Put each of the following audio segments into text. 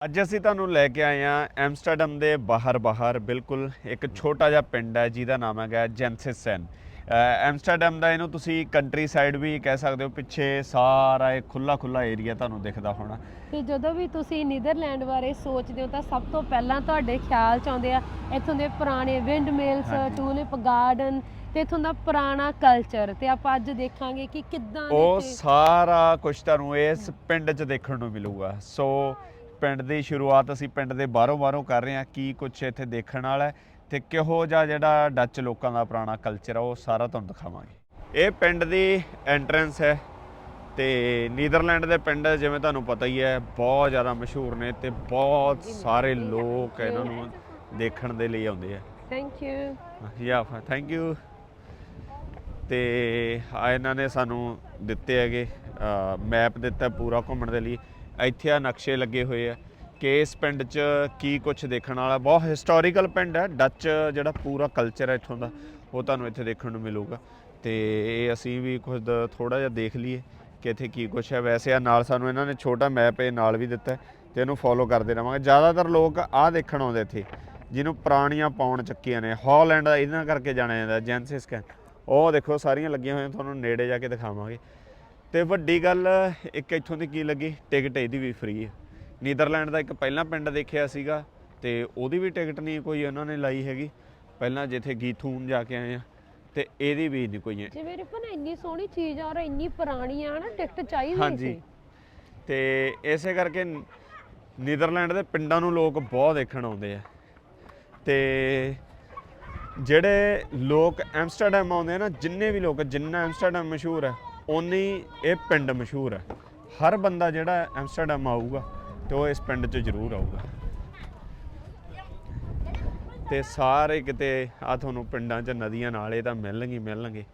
ਅੱਜ ਅਸੀਂ ਤੁਹਾਨੂੰ ਲੈ ਕੇ ਆਏ ਹਾਂ ਐਮਸਟਰਡਮ ਦੇ ਬਾਹਰ ਬਾਹਰ ਬਿਲਕੁਲ ਇੱਕ ਛੋਟਾ ਜਿਹਾ ਪਿੰਡ ਹੈ ਜਿਹਦਾ ਨਾਮ ਹੈਗਾ ਜੈਂਸਿਸਨ ਐਮਸਟਰਡਮ ਦਾ ਇਹਨੂੰ ਤੁਸੀਂ ਕੰਟਰੀ ਸਾਈਡ ਵੀ ਕਹਿ ਸਕਦੇ ਹੋ ਪਿੱਛੇ ਸਾਰਾ ਇਹ ਖੁੱਲਾ ਖੁੱਲਾ ਏਰੀਆ ਤੁਹਾਨੂੰ ਦਿਖਦਾ ਹੋਣਾ। ਤੇ ਜਦੋਂ ਵੀ ਤੁਸੀਂ ਨੀਦਰਲੈਂਡ ਬਾਰੇ ਸੋਚਦੇ ਹੋ ਤਾਂ ਸਭ ਤੋਂ ਪਹਿਲਾਂ ਤੁਹਾਡੇ ਖਿਆਲ ਚ ਆਉਂਦੇ ਆ ਇੱਥੋਂ ਦੇ ਪੁਰਾਣੇ ਵਿੰਡ ਮਿਲਸ ਹਾਂਜੀ। ਟੂਲਿਪ ਗਾਰਡਨ ਤੇ ਇੱਥੋਂ ਦਾ ਪੁਰਾਣਾ ਕਲਚਰ ਤੇ ਆਪਾਂ ਅੱਜ ਦੇਖਾਂਗੇ ਕਿ ਕਿੱਦਾਂ ਉਹ ਸਾਰਾ ਕੁਝ ਤੁਹਾਨੂੰ ਇਸ ਪਿੰਡ 'ਚ ਦੇਖਣ ਨੂੰ ਮਿਲੂਗਾ। ਸੋ ਪਿੰਡ ਦੀ ਸ਼ੁਰੂਆਤ ਅਸੀਂ ਪਿੰਡ ਦੇ ਬਾਹਰੋਂ ਬਾਹਰੋਂ ਕਰ ਰਹੇ ਹਾਂ। ਕੀ ਕੁਝ ਇੱਥੇ ਦੇਖਣ ਵਾਲਾ ਹੈ ਤੇ ਕਿਹੋ ਜਿਹਾ ਜਿਹੜਾ ਡੱਚ ਲੋਕਾਂ ਦਾ ਪੁਰਾਣਾ ਕਲਚਰ ਆ ਉਹ ਸਾਰਾ ਤੁਹਾਨੂੰ ਦਿਖਾਵਾਂਗੇ। ਇਹ ਪਿੰਡ ਦੀ ਐਂਟਰੈਂਸ ਹੈ ਤੇ ਨੀਦਰਲੈਂਡ ਦੇ ਪਿੰਡ ਜਿਵੇਂ ਤੁਹਾਨੂੰ ਪਤਾ ਹੀ ਹੈ ਬਹੁਤ ਜ਼ਿਆਦਾ ਮਸ਼ਹੂਰ ਨੇ ਤੇ ਬਹੁਤ ਸਾਰੇ ਲੋਕ ਇਹਨਾਂ ਨੂੰ ਦੇਖਣ ਦੇ ਲਈ ਆਉਂਦੇ ਆ। ਥੈਂਕ ਯੂ ਯਾ ਥੈਂਕ ਯੂ ਤੇ ਆ ਇਹਨਾਂ ਨੇ ਸਾਨੂੰ ਦਿੱਤੇ ਹੈਗੇ ਮੈਪ ਦਿੱਤਾ ਪੂਰਾ ਘੁੰਮਣ ਦੇ ਲਈ। ਇੱਥੇ ਆ ਨਕਸ਼ੇ ਲੱਗੇ ਹੋਏ ਆ ਕਿ ਇਸ ਪਿੰਡ 'ਚ ਕੀ ਕੁਝ ਦੇਖਣ ਵਾਲਾ, ਬਹੁਤ ਹਿਸਟੋਰੀਕਲ ਪਿੰਡ ਹੈ ਡੱਚ ਜਿਹੜਾ ਪੂਰਾ ਕਲਚਰ ਹੈ ਇੱਥੋਂ ਦਾ, ਉਹ ਤੁਹਾਨੂੰ ਇੱਥੇ ਦੇਖਣ ਨੂੰ ਮਿਲੂਗਾ। ਤੇ ਇਹ ਅਸੀਂ ਵੀ ਖੁਦ ਥੋੜਾ ਜਿਹਾ ਦੇਖ ਲਈਏ ਕਿ ਇੱਥੇ ਕੀ ਕੁਝ ਹੈ। ਵੈਸੇ ਆ ਨਾਲ ਸਾਨੂੰ ਇਹਨਾਂ ਨੇ ਛੋਟਾ ਮੈਪ ਇਹ ਨਾਲ ਵੀ ਦਿੱਤਾ ਹੈ, ਤੇ ਇਹਨੂੰ ਫੋਲੋ ਕਰਦੇ ਰਵਾਂਗੇ। ਜ਼ਿਆਦਾਤਰ ਲੋਕ ਆਹ ਦੇਖਣ ਆਉਂਦੇ ਇੱਥੇ, ਜਿਹਨੂੰ ਪੁਰਾਣੀਆਂ ਪਾਉਣ ਚੱਕੀਆਂ ਨੇ ਹਾਲੈਂਡ ਦਾ ਇਹਨਾਂ ਕਰਕੇ ਜਾਣਿਆ ਜਾਂਦਾ ਜੈਂਸਿਸ ਕੈਨ ਉਹ ਦੇਖੋ, ਸਾਰੀਆਂ ਲੱਗੀਆਂ ਹੋਈਆਂ, ਤੁਹਾਨੂੰ ਨੇੜੇ ਜਾ ਕੇ ਦਿਖਾਵਾਂਗੇ। ਤੇ ਵੱਡੀ ਗੱਲ ਇੱਕ ਇੱਥੋਂ ਦੀ ਕੀ ਲੱਗੀ? ਟਿਕਟ ਇਹਦੀ ਵੀ ਫ੍ਰੀ ਹੈ ਨੀਦਰਲੈਂਡ ਦਾ ਇੱਕ ਪਹਿਲਾਂ ਪਿੰਡ ਦੇਖਿਆ ਸੀਗਾ ਤੇ ਉਹਦੀ ਵੀ ਟਿਕਟ ਨਹੀਂ ਕੋਈ ਉਹਨਾਂ ਨੇ ਲਾਈ ਹੈਗੀ। ਪਹਿਲਾਂ ਜਿੱਥੇ ਗੀਥੂਨ ਜਾ ਕੇ ਆਏ ਆ ਤੇ ਇਹਦੀ ਵੀ ਨਹੀਂ ਕੋਈ ਹੈ। ਜਿਵੇਂ ਰਿਪਨ ਇੰਨੀ ਸੋਹਣੀ ਚੀਜ਼ ਆ ਔਰ ਇੰਨੀ ਪੁਰਾਣੀ ਆ ਨਾ ਟਿਕਟ ਚਾਹੀਦੀ ਹਾਂਜੀ। ਤੇ ਇਸੇ ਕਰਕੇ ਨੀਦਰਲੈਂਡ ਦੇ ਪਿੰਡਾਂ ਨੂੰ ਲੋਕ ਬਹੁਤ ਦੇਖਣ ਆਉਂਦੇ ਆ। ਤੇ ਜਿਹੜੇ ਲੋਕ ਐਮਸਟਰਡਮ ਆਉਂਦੇ ਆ ਨਾ ਜਿੰਨੇ ਵੀ ਲੋਕ ਜਿੰਨਾ ਐਮਸਟਰਡਮ ਮਸ਼ਹੂਰ ਹੈ ਓਨੀ ਇਹ ਪਿੰਡ ਮਸ਼ਹੂਰ ਹੈ। ਹਰ ਬੰਦਾ ਜਿਹੜਾ ਐਮਸਟਰਡਮ ਆਊਗਾ ਤੇ ਉਹ ਇਸ ਪਿੰਡ 'ਚ ਜ਼ਰੂਰ ਆਊਗਾ। ਤੇ ਸਾਰੇ ਕਿਤੇ ਆ ਤੁਹਾਨੂੰ ਪਿੰਡਾਂ 'ਚ ਨਦੀਆਂ ਨਾਲੇ ਤਾਂ ਮਿਲਣਗੇ ਮਿਲਣਗੇ।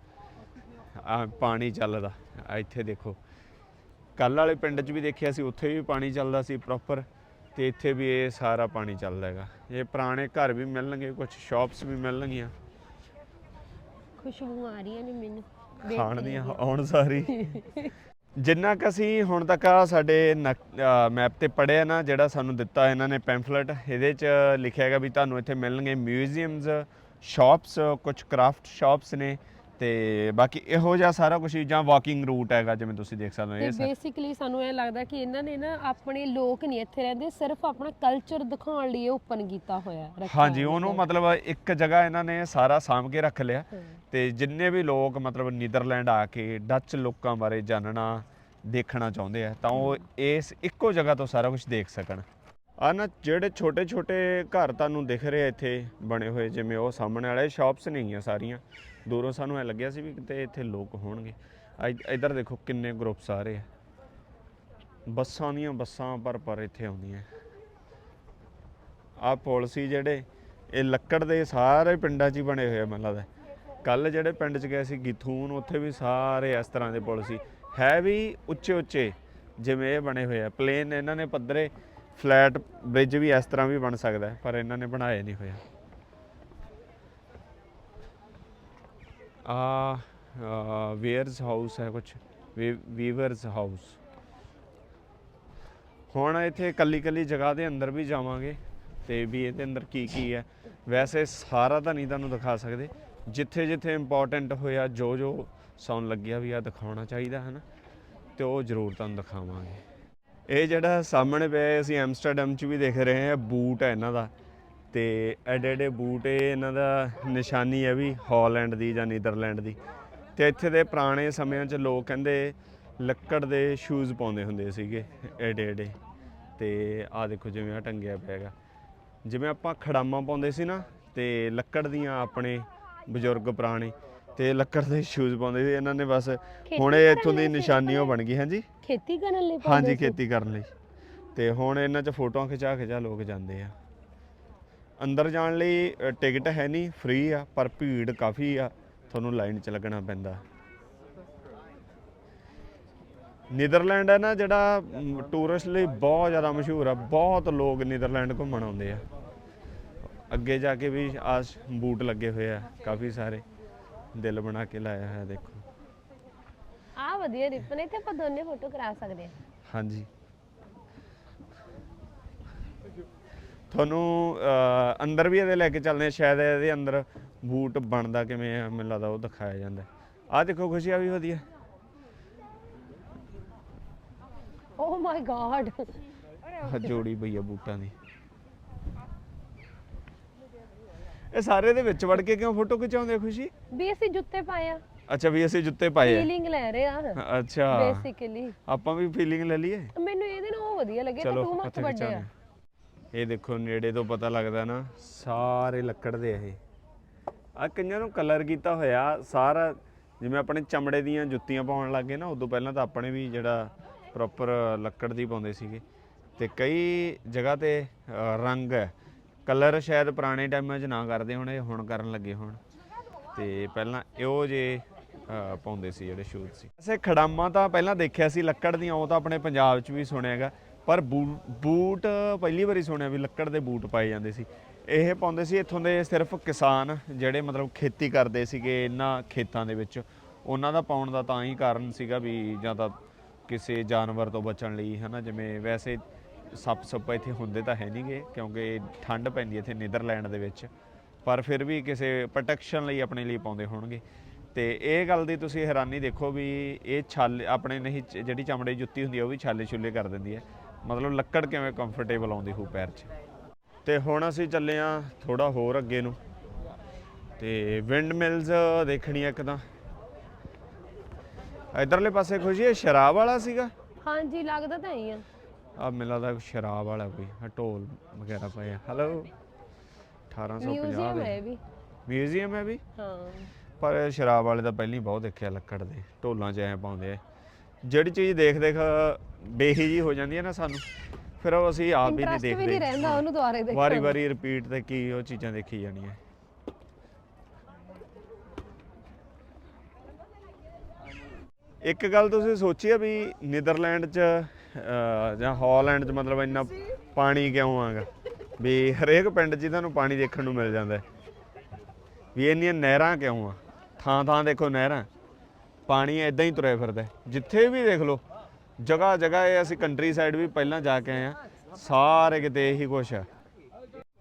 ਆ ਪਾਣੀ ਚੱਲਦਾ, ਆਹ ਇੱਥੇ ਦੇਖੋ। ਕੱਲ ਵਾਲੇ ਪਿੰਡ 'ਚ ਵੀ ਦੇਖਿਆ ਸੀ, ਉੱਥੇ ਵੀ ਪਾਣੀ ਚੱਲਦਾ ਸੀ ਪ੍ਰੋਪਰ ਤੇ ਇੱਥੇ ਵੀ ਇਹ ਸਾਰਾ ਪਾਣੀ ਚੱਲਦਾ ਹੈਗਾ। ਇਹ ਪੁਰਾਣੇ ਘਰ ਵੀ ਮਿਲਣਗੇ ਕੁਝ ਸ਼ਾਪਸ ਵੀ ਮਿਲਣਗੀਆਂ। ਖੁਸ਼ਬੂ ਆ ਰਹੀਆਂ ਨੇ ਮੈਨੂੰ। ਖਾਣ ਦੀਆਂ। ਆਉਣ ਸਾਰੀ ਜਿੰਨਾ ਕੁ ਅਸੀਂ ਹੁਣ ਤੱਕ ਆ ਸਾਡੇ ਮੈਪ ਤੇ ਪੜਿਆ ਨਾ ਜਿਹੜਾ ਸਾਨੂੰ ਦਿੱਤਾ ਇਹਨਾਂ ਨੇ ਪੈਂਫਲੇਟ ਇਹਦੇ 'ਚ ਲਿਖਿਆ ਹੈਗਾ ਵੀ ਤੁਹਾਨੂੰ ਇੱਥੇ ਮਿਲਣਗੇ ਮਿਊਜ਼ੀਅਮਸ ਸ਼ਾਪਸ ਕੁਝ ਕਰਾਫਟ ਸ਼ਾਪਸ ਨੇ ਤੇ ਬਾਕੀ ਇਹੋ ਜਿਹਾ ਸਾਰਾ ਕੁਝ ਜਾਂ ਵਾਕਿੰਗ ਰੂਟ ਹੈਗਾ ਜਿਵੇਂ ਤੁਸੀਂ ਦੇਖ ਸਕਦੇ ਹੋ ਤੇ ਇਹ ਬੇਸਿਕਲੀ ਸਾਨੂੰ ਇਹ ਲੱਗਦਾ ਕਿ ਇਹਨਾਂ ਨੇ ਨਾ ਆਪਣੇ ਲੋਕ ਨਹੀਂ ਇੱਥੇ ਰਹਿੰਦੇ ਸਿਰਫ ਆਪਣਾ ਕਲਚਰ ਦਿਖਾਉਣ ਲਈ ਓਪਨ ਕੀਤਾ ਹੋਇਆ ਰੱਖਿਆ ਹਾਂਜੀ ਹੋਇਆ ਉਹਨੂੰ ਮਤਲਬ। ਇੱਕ ਜਗ੍ਹਾ ਇਹਨਾਂ ਨੇ ਸਾਰਾ ਸਾਂਭ ਕੇ ਰੱਖ ਲਿਆ ਹਾਂ। ਤੇ ਜਿੰਨੇ ਵੀ ਲੋਕ ਮਤਲਬ ਨੀਦਰਲੈਂਡ ਆ ਕੇ ਡੱਚ ਲੋਕਾਂ ਬਾਰੇ ਜਾਣਨਾ ਦੇਖਣਾ ਚਾਹੁੰਦੇ ਆ ਤਾਂ ਉਹ ਇਸ ਇੱਕੋ ਜਗ੍ਹਾ ਤੋਂ ਸਾਰਾ ਕੁਝ ਦੇਖ ਸਕਣ ਆ ਨਾ ਜਿਹੜੇ ਛੋਟੇ ਛੋਟੇ ਘਰ ਤੁਹਾਨੂੰ ਦਿਖ ਰਹੇ ਆ ਇੱਥੇ ਬਣੇ ਹੋਏ ਜਿਵੇਂ ਉਹ ਸਾਹਮਣੇ ਵਾਲੇ ਸ਼ਾਪਸ ਨਹੀਂ ਆ ਸਾਰੀਆਂ ਦੂਰੋਂ ਸਾਨੂੰ ਐ ਲੱਗਿਆ ਸੀ ਵੀ ਕਿਤੇ ਇੱਥੇ ਲੋਕ ਹੋਣਗੇ। ਇ- ਇੱਧਰ ਦੇਖੋ ਕਿੰਨੇ ਗਰੁੱਪਸ ਆ ਰਹੇ ਆ। ਬੱਸਾਂ ਦੀਆਂ ਬੱਸਾਂ ਪਰ ਪਰ ਇੱਥੇ ਆਉਂਦੀਆਂ। ਆ ਪਾਲਿਸੀ ਜਿਹੜੇ, ਇਹ ਲੱਕੜ ਦੇ ਸਾਰੇ ਪਿੰਡਾਂ 'ਚ ਹੀ ਬਣੇ ਹੋਏ ਆ, ਮੈਨੂੰ ਲੱਗਦਾ। ਕੱਲ ਜਿਹੜੇ ਪਿੰਡ 'ਚ ਗਏ ਸੀ ਗਿੱਥੂਨ, ਉੱਥੇ ਵੀ ਸਾਰੇ ਇਸ ਤਰ੍ਹਾਂ ਦੇ ਪਾਲਿਸੀ ਹੈ ਵੀ ਉੱਚੇ ਉੱਚੇ ਜਿਵੇਂ ਇਹ ਬਣੇ ਹੋਏ ਆ। ਪਲੇਨ ਇਹਨਾਂ ਨੇ ਪੱਧਰੇ ਫਲੈਟ ਬ੍ਰਿਜ ਵੀ ਇਸ ਤਰ੍ਹਾਂ ਵੀ ਬਣ ਸਕਦਾ ਪਰ ਇਹਨਾਂ ਨੇ ਬਣਾਏ ਨਹੀਂ ਹੋਇਆ ਆ ਵੇਅਰਸ ਹਾਊਸ ਹੈ ਕੁਝ ਵੀਵਰਸ ਹਾਊਸ ਹੁਣ ਇੱਥੇ ਕੱਲੀ ਕੱਲੀ ਜਗ੍ਹਾ ਦੇ ਅੰਦਰ ਵੀ ਜਾਵਾਂਗੇ ਤੇ ਵੀ ਇਹਦੇ ਅੰਦਰ ਕੀ ਕੀ ਹੈ। ਵੈਸੇ ਸਾਰਾ ਤਾਂ ਨਹੀਂ ਤੁਹਾਨੂੰ ਦਿਖਾ ਸਕਦੇ। ਜਿੱਥੇ ਜਿੱਥੇ ਇੰਪੋਰਟੈਂਟ ਹੋਇਆ, ਜੋ ਜੋ ਸੌਣ ਲੱਗਿਆ ਵੀ ਆ ਦਿਖਾਉਣਾ ਚਾਹੀਦਾ ਹੈ ਨਾ ਤੇ ਉਹ ਜ਼ਰੂਰ ਤੁਹਾਨੂੰ ਦਿਖਾਵਾਂਗੇ। ਇਹ ਜਿਹੜਾ ਸਾਹਮਣੇ ਪਿਆ ਅਸੀਂ ਐਮਸਟਰਡਮ 'ਚ ਵੀ ਦੇਖ ਰਹੇ ਹਾਂ ਬੂਟ ਹੈ ਇਹਨਾਂ ਦਾ। ਤੇ ਐਡੇ ਐਡੇ ਬੂਟ ਇਹ ਇਹਨਾਂ ਦਾ ਨਿਸ਼ਾਨੀ ਹੈ ਵੀ ਹਾਲੈਂਡ ਦੀ ਜਾਂ ਨੀਦਰਲੈਂਡ ਦੀ। ਤੇ ਇੱਥੇ ਦੇ ਪੁਰਾਣੇ ਸਮਿਆਂ 'ਚ ਲੋਕ ਕਹਿੰਦੇ ਲੱਕੜ ਦੇ ਸ਼ੂਜ਼ ਪਾਉਂਦੇ ਹੁੰਦੇ ਸੀਗੇ ਐਡੇ ਐਡੇ। ਤੇ ਆਹ ਦੇਖੋ ਜਿਵੇਂ ਆ ਟੰਗਿਆ ਪਿਆ ਹੈਗਾ। ਜਿਵੇਂ ਆਪਾਂ ਖੜਾਮਾਂ ਪਾਉਂਦੇ ਸੀ ਨਾ ਤੇ ਲੱਕੜ ਦੀਆਂ ਆਪਣੇ ਬਜ਼ੁਰਗ ਪੁਰਾਣੇ ਤੇ ਲੱਕੜ ਦੇ ਸ਼ੂਜ਼ ਪਾਉਂਦੇ ਸੀ। ਇਹਨਾਂ ਨੇ ਬਸ ਹੁਣ ਇਹ ਇੱਥੋਂ ਦੀ ਨਿਸ਼ਾਨੀ ਉਹ ਬਣ ਗਈ ਹਾਂਜੀ। ਖੇਤੀ ਕਰਨ ਲਈ ਹਾਂਜੀ। ਖੇਤੀ ਕਰਨ ਲਈ। ਤੇ ਹੁਣ ਇਹਨਾਂ 'ਚ ਫੋਟੋਆਂ ਖਿਚਾ ਖਿਚਾ ਲੋਕ ਜਾਂਦੇ ਆ। ਅੰਦਰ ਜਾਣ ਲਈ ਟਿਕਟ ਹੈ ਨਹੀਂ ਫ੍ਰੀ ਆ ਪਰ ਭੀੜ ਕਾਫੀ ਆ ਤੁਹਾਨੂੰ ਲਾਈਨ 'ਚ ਲੱਗਣਾ ਪੈਂਦਾ। ਨੀਦਰਲੈਂਡ ਹੈ ਨਾ ਜਿਹੜਾ ਟੂਰਿਸਟ ਲਈ ਬਹੁਤ ਜ਼ਿਆਦਾ ਮਸ਼ਹੂਰ ਆ ਬਹੁਤ ਲੋਕ ਨੀਦਰਲੈਂਡ ਘੁੰਮਣ ਆਉਂਦੇ ਆ। ਅੱਗੇ ਜਾ ਕੇ ਵੀ ਆ ਬੂਟ ਲੱਗੇ ਹੋਏ ਆ ਕਾਫੀ ਸਾਰੇ ਦਿਲ ਬਣਾ ਕੇ ਲਾਇਆ ਹੋਇਆ ਦੇਖੋ। ਆ ਵਧੀਆ ਰਿਪਨ ਇੱਥੇ ਆਪਾਂ ਦੋਨੇ ਫੋਟੋ ਕਰਾ ਸਕਦੇ ਆ। ਹਾਂਜੀ। ਤੁਹਾਨੂੰ ਅੰਦਰ ਵੀ ਇਹਦੇ ਲੈ ਕੇ ਚੱਲਦੇ ਆ ਸ਼ਾਇਦ ਇਹਦੇ ਅੰਦਰ ਬੂਟ ਬਣਦਾ ਕਿਵੇਂ ਆ ਮੈਨੂੰ ਲੱਗਦਾ ਉਹ ਦਿਖਾਇਆ ਜਾਂਦਾ। ਆ ਦੇਖੋ ਖੁਸ਼ੀ ਆ ਵੀ ਵਧੀਆ। ਓ ਮਾਈ ਗॉड ਜੋੜੀ ਪਈ ਆ ਬੂਟਾਂ ਦੀ। ਇਹ ਸਾਰੇ ਦੇ ਵਿੱਚ ਵੜ ਕੇ ਕਿਉਂ ਫੋਟੋ ਖਿਚਾਉਂਦੇ ਆ ਖੁਸ਼ੀ? ਵੀ ਅਸੀਂ ਜੁੱਤੇ ਪਾਏ ਆ। ਅੱਛਾ ਵੀ ਅਸੀਂ ਜੁੱਤੇ ਪਾਏ ਫੀਲਿੰਗ ਲੈ ਰਹੇ ਆ ਆ ਅੱਛਾ। ਬੇਸਿਕਲੀ ਆਪਾਂ ਵੀ ਫੀਲਿੰਗ ਲੈ ਲਈਏ। ਮੈਨੂੰ ਇਹਦੇ ਨਾਲ ਉਹ ਵਧੀਆ ਲੱਗੇ ਤੇ ਚਲੋ ਤੂੰ ਵੱਡੇ ਆ ਖਿਚਾਉਂਦੇ ਇਹ ਦੇਖੋ, ਨੇੜੇ ਤੋਂ ਪਤਾ ਲੱਗਦਾ ਨਾ, ਸਾਰੇ ਲੱਕੜ ਦੇ ਇਹ। ਆ ਕਈਆਂ ਨੂੰ ਕਲਰ ਕੀਤਾ ਹੋਇਆ, ਸਾਰਾ ਜਿਵੇਂ ਆਪਣੇ ਚਮੜੇ ਦੀਆਂ ਜੁੱਤੀਆਂ ਪਾਉਣ ਲੱਗੇ ਨਾ, ਉਦੋਂ ਪਹਿਲਾਂ ਤਾਂ ਆਪਣੇ ਵੀ ਜਿਹੜਾ ਪ੍ਰੋਪਰ ਲੱਕੜ ਦੀ ਪਾਉਂਦੇ ਸੀਗੇ। ਤੇ ਕਈ ਜਗ੍ਹਾ ਤੇ ਰੰਗ ਹੈ। ਕਲਰ ਸ਼ਾਇਦ ਪੁਰਾਣੇ ਟਾਈਮਾਂ 'ਚ ਨਾ ਕਰਦੇ ਹੁਣ, ਇਹ ਹੁਣ ਕਰਨ ਲੱਗੇ ਹੁਣ। ਤੇ ਪਹਿਲਾਂ ਇਹੋ ਜੇ ਪਾਉਂਦੇ ਸੀ ਜਿਹੜੇ ਸ਼ੂਜ਼ ਸੀ। ਵੈਸੇ ਖੜਾਮਾਂ ਤਾਂ ਪਹਿਲਾਂ ਦੇਖਿਆ ਸੀ, ਲੱਕੜ ਦੀਆਂ, ਉਹ ਤਾਂ ਆਪਣੇ ਪੰਜਾਬ 'ਚ ਵੀ ਸੁਣਿਆਗਾ ਪਰ ਬੂ- ਬੂਟ ਪਹਿਲੀ ਵਾਰੀ ਸੁਣਿਆ ਵੀ ਲੱਕੜ ਦੇ ਬੂਟ ਪਾਏ ਜਾਂਦੇ ਸੀ। ਇਹ ਪਾਉਂਦੇ ਸੀ ਇੱਥੋਂ ਦੇ ਸਿਰਫ ਕਿਸਾਨ ਜਿਹੜੇ ਮਤਲਬ ਖੇਤੀ ਕਰਦੇ ਸੀਗੇ ਇਹਨਾਂ ਖੇਤਾਂ ਦੇ ਵਿੱਚ। ਉਹਨਾਂ ਦਾ ਪਾਉਣ ਦਾ ਤਾਂ ਹੀ ਕਾਰਨ ਸੀਗਾ ਵੀ ਜਾਂ ਤਾਂ ਕਿਸੇ ਜਾਨਵਰ ਤੋਂ ਬਚਣ ਲਈ, ਹਨਾ, ਜਿਵੇਂ ਵੈਸੇ ਸੱਪ ਸੱਪ ਇੱਥੇ ਹੁੰਦੇ ਤਾਂ ਹੈ ਨਹੀਂਗੇ, ਕਿਉਂਕਿ ਠੰਡ ਪੈਂਦੀ ਇੱਥੇ ਨੀਦਰਲੈਂਡ ਦੇ ਵਿੱਚ। ਪਰ ਫਿਰ ਵੀ ਕਿਸੇ ਪ੍ਰੋਟੈਕਸ਼ਨ ਲਈ ਆਪਣੇ ਲਈ ਪਾਉਂਦੇ ਹੋਣਗੇ। ਤੇ ਇਹ ਗੱਲ ਦੀ ਤੁਸੀਂ ਹੈਰਾਨੀ ਦੇਖੋ ਵੀ ਇਹ ਛਾਲੇ ਆਪਣੇ ਨਹੀਂ ਚ- ਜਿਹੜੀ ਚਮੜੇ ਜੁੱਤੀ ਹੁੰਦੀ ਹੈ ਉਹ ਵੀ ਛਾਲੇ ਛੁੱਲੇ ਕਰ ਦਿੰਦੀ ਹੈ। ਮਤਲਬ ਲੱਕੜ ਕਿਵੇਂ ਕੰਫਰਟੇਬਲ ਆਉਂਦੀ ਹੋ ਪੈਰ 'ਚ? ਤੇ ਹੁਣ ਅਸੀਂ ਚੱਲੇ ਆ ਥੋੜਾ ਹੋਰ ਅੱਗੇ ਨੂੰ। ਤੇ ਵਿੰਡ ਮਿਲਸ ਦੇਖਣੀ ਆ ਇੱਕ ਤਾਂ। ਇਧਰਲੇ ਪਾਸੇ ਖੁਸ਼ੀ ਇਹ ਸ਼ਰਾਬ ਵਾਲਾ ਸੀਗਾ? ਹਾਂਜੀ ਲੱਗਦਾ ਤਾਂ ਹੀ ਆ। ਆ ਮੈਨੂੰ ਲੱਗਦਾ ਸ਼ਰਾਬ ਵਾਲਾ ਕੋਈ ਆਹ ਢੋਲ ਵਗੈਰਾ ਪਏ ਆ। ਹੈਲੋ 1850 ਮਿਊਜ਼ੀਅਮ ਹੈ ਦੇ ਵੀ। ਮਿਊਜ਼ੀਅਮ ਹੈ ਵੀ? ਹਾਂ। ਪਰ ਸ਼ਰਾਬ ਵਾਲੇ ਤਾਂ ਪਹਿਲਾਂ ਹੀ ਬਹੁਤ ਦੇਖਿਆ ਲੱਕੜ ਦੇ। ਢੋਲਾਂ 'ਚ ਐ ਪਾਉਂਦੇ ਆ। ਜਿਹੜੀ ਚੀਜ਼ ਦੇਖ ਦੇਖ ਬੇਹੀ ਜੀ ਹੋ ਜਾਂਦੀ ਹੈ ਨਾ ਸਾਨੂੰ ਫਿਰ ਉਹ ਅਸੀਂ ਆਪ ਹੀ ਨਹੀਂ ਇੰਟਰਸਟ ਵੀ ਨਹੀਂ ਦੇਖਦੇ। ਰਹਿੰਦਾ ਉਹਨੂੰ ਦੁਬਾਰੇ ਦੇਖਣ ਵਾਰੀ ਦਾ। ਵਾਰੀ ਰਿਪੀਟ ਤੇ ਕੀ ਉਹ ਚੀਜ਼ਾਂ ਦੇਖੀ ਜਾਣੀਆਂ। ਇੱਕ ਗੱਲ ਤੁਸੀਂ ਸੋਚੀ ਆ ਵੀ ਨੀਦਰਲੈਂਡ 'ਚ ਅਹ, ਜਾਂ ਹਾਲੈਂਡ 'ਚ ਮਤਲਬ ਇੰਨਾ ਪਾਣੀ ਕਿਉਂ ਆਗਾ? ਵੀ ਹਰੇਕ ਪਿੰਡ 'ਚ ਤੁਹਾਨੂੰ ਪਾਣੀ ਦੇਖਣ ਨੂੰ ਮਿਲ ਜਾਂਦਾ ਹੈ। ਵੀ ਇੰਨੀਆਂ ਨਹਿਰਾਂ ਕਿਉਂ ਆ? ਥਾਂ ਥਾਂ ਦੇਖੋ ਨਹਿਰਾਂ। ਪਾਣੀ ਐਦਾਂ ਹੀ ਤੁਰਿਆ ਫਿਰਦਾ ਜਿੱਥੇ ਵੀ ਦੇਖ ਲਓ, ਜਗ੍ਹਾ ਜਗ੍ਹਾ ਇਹ ਅਸੀਂ ਕੰਟਰੀ ਸਾਈਡ ਵੀ ਪਹਿਲਾਂ ਜਾ ਕੇ ਆਏ ਆ ਸਾਰੇ ਕਿਤੇ ਇਹੀ ਕੁਛ ਆ।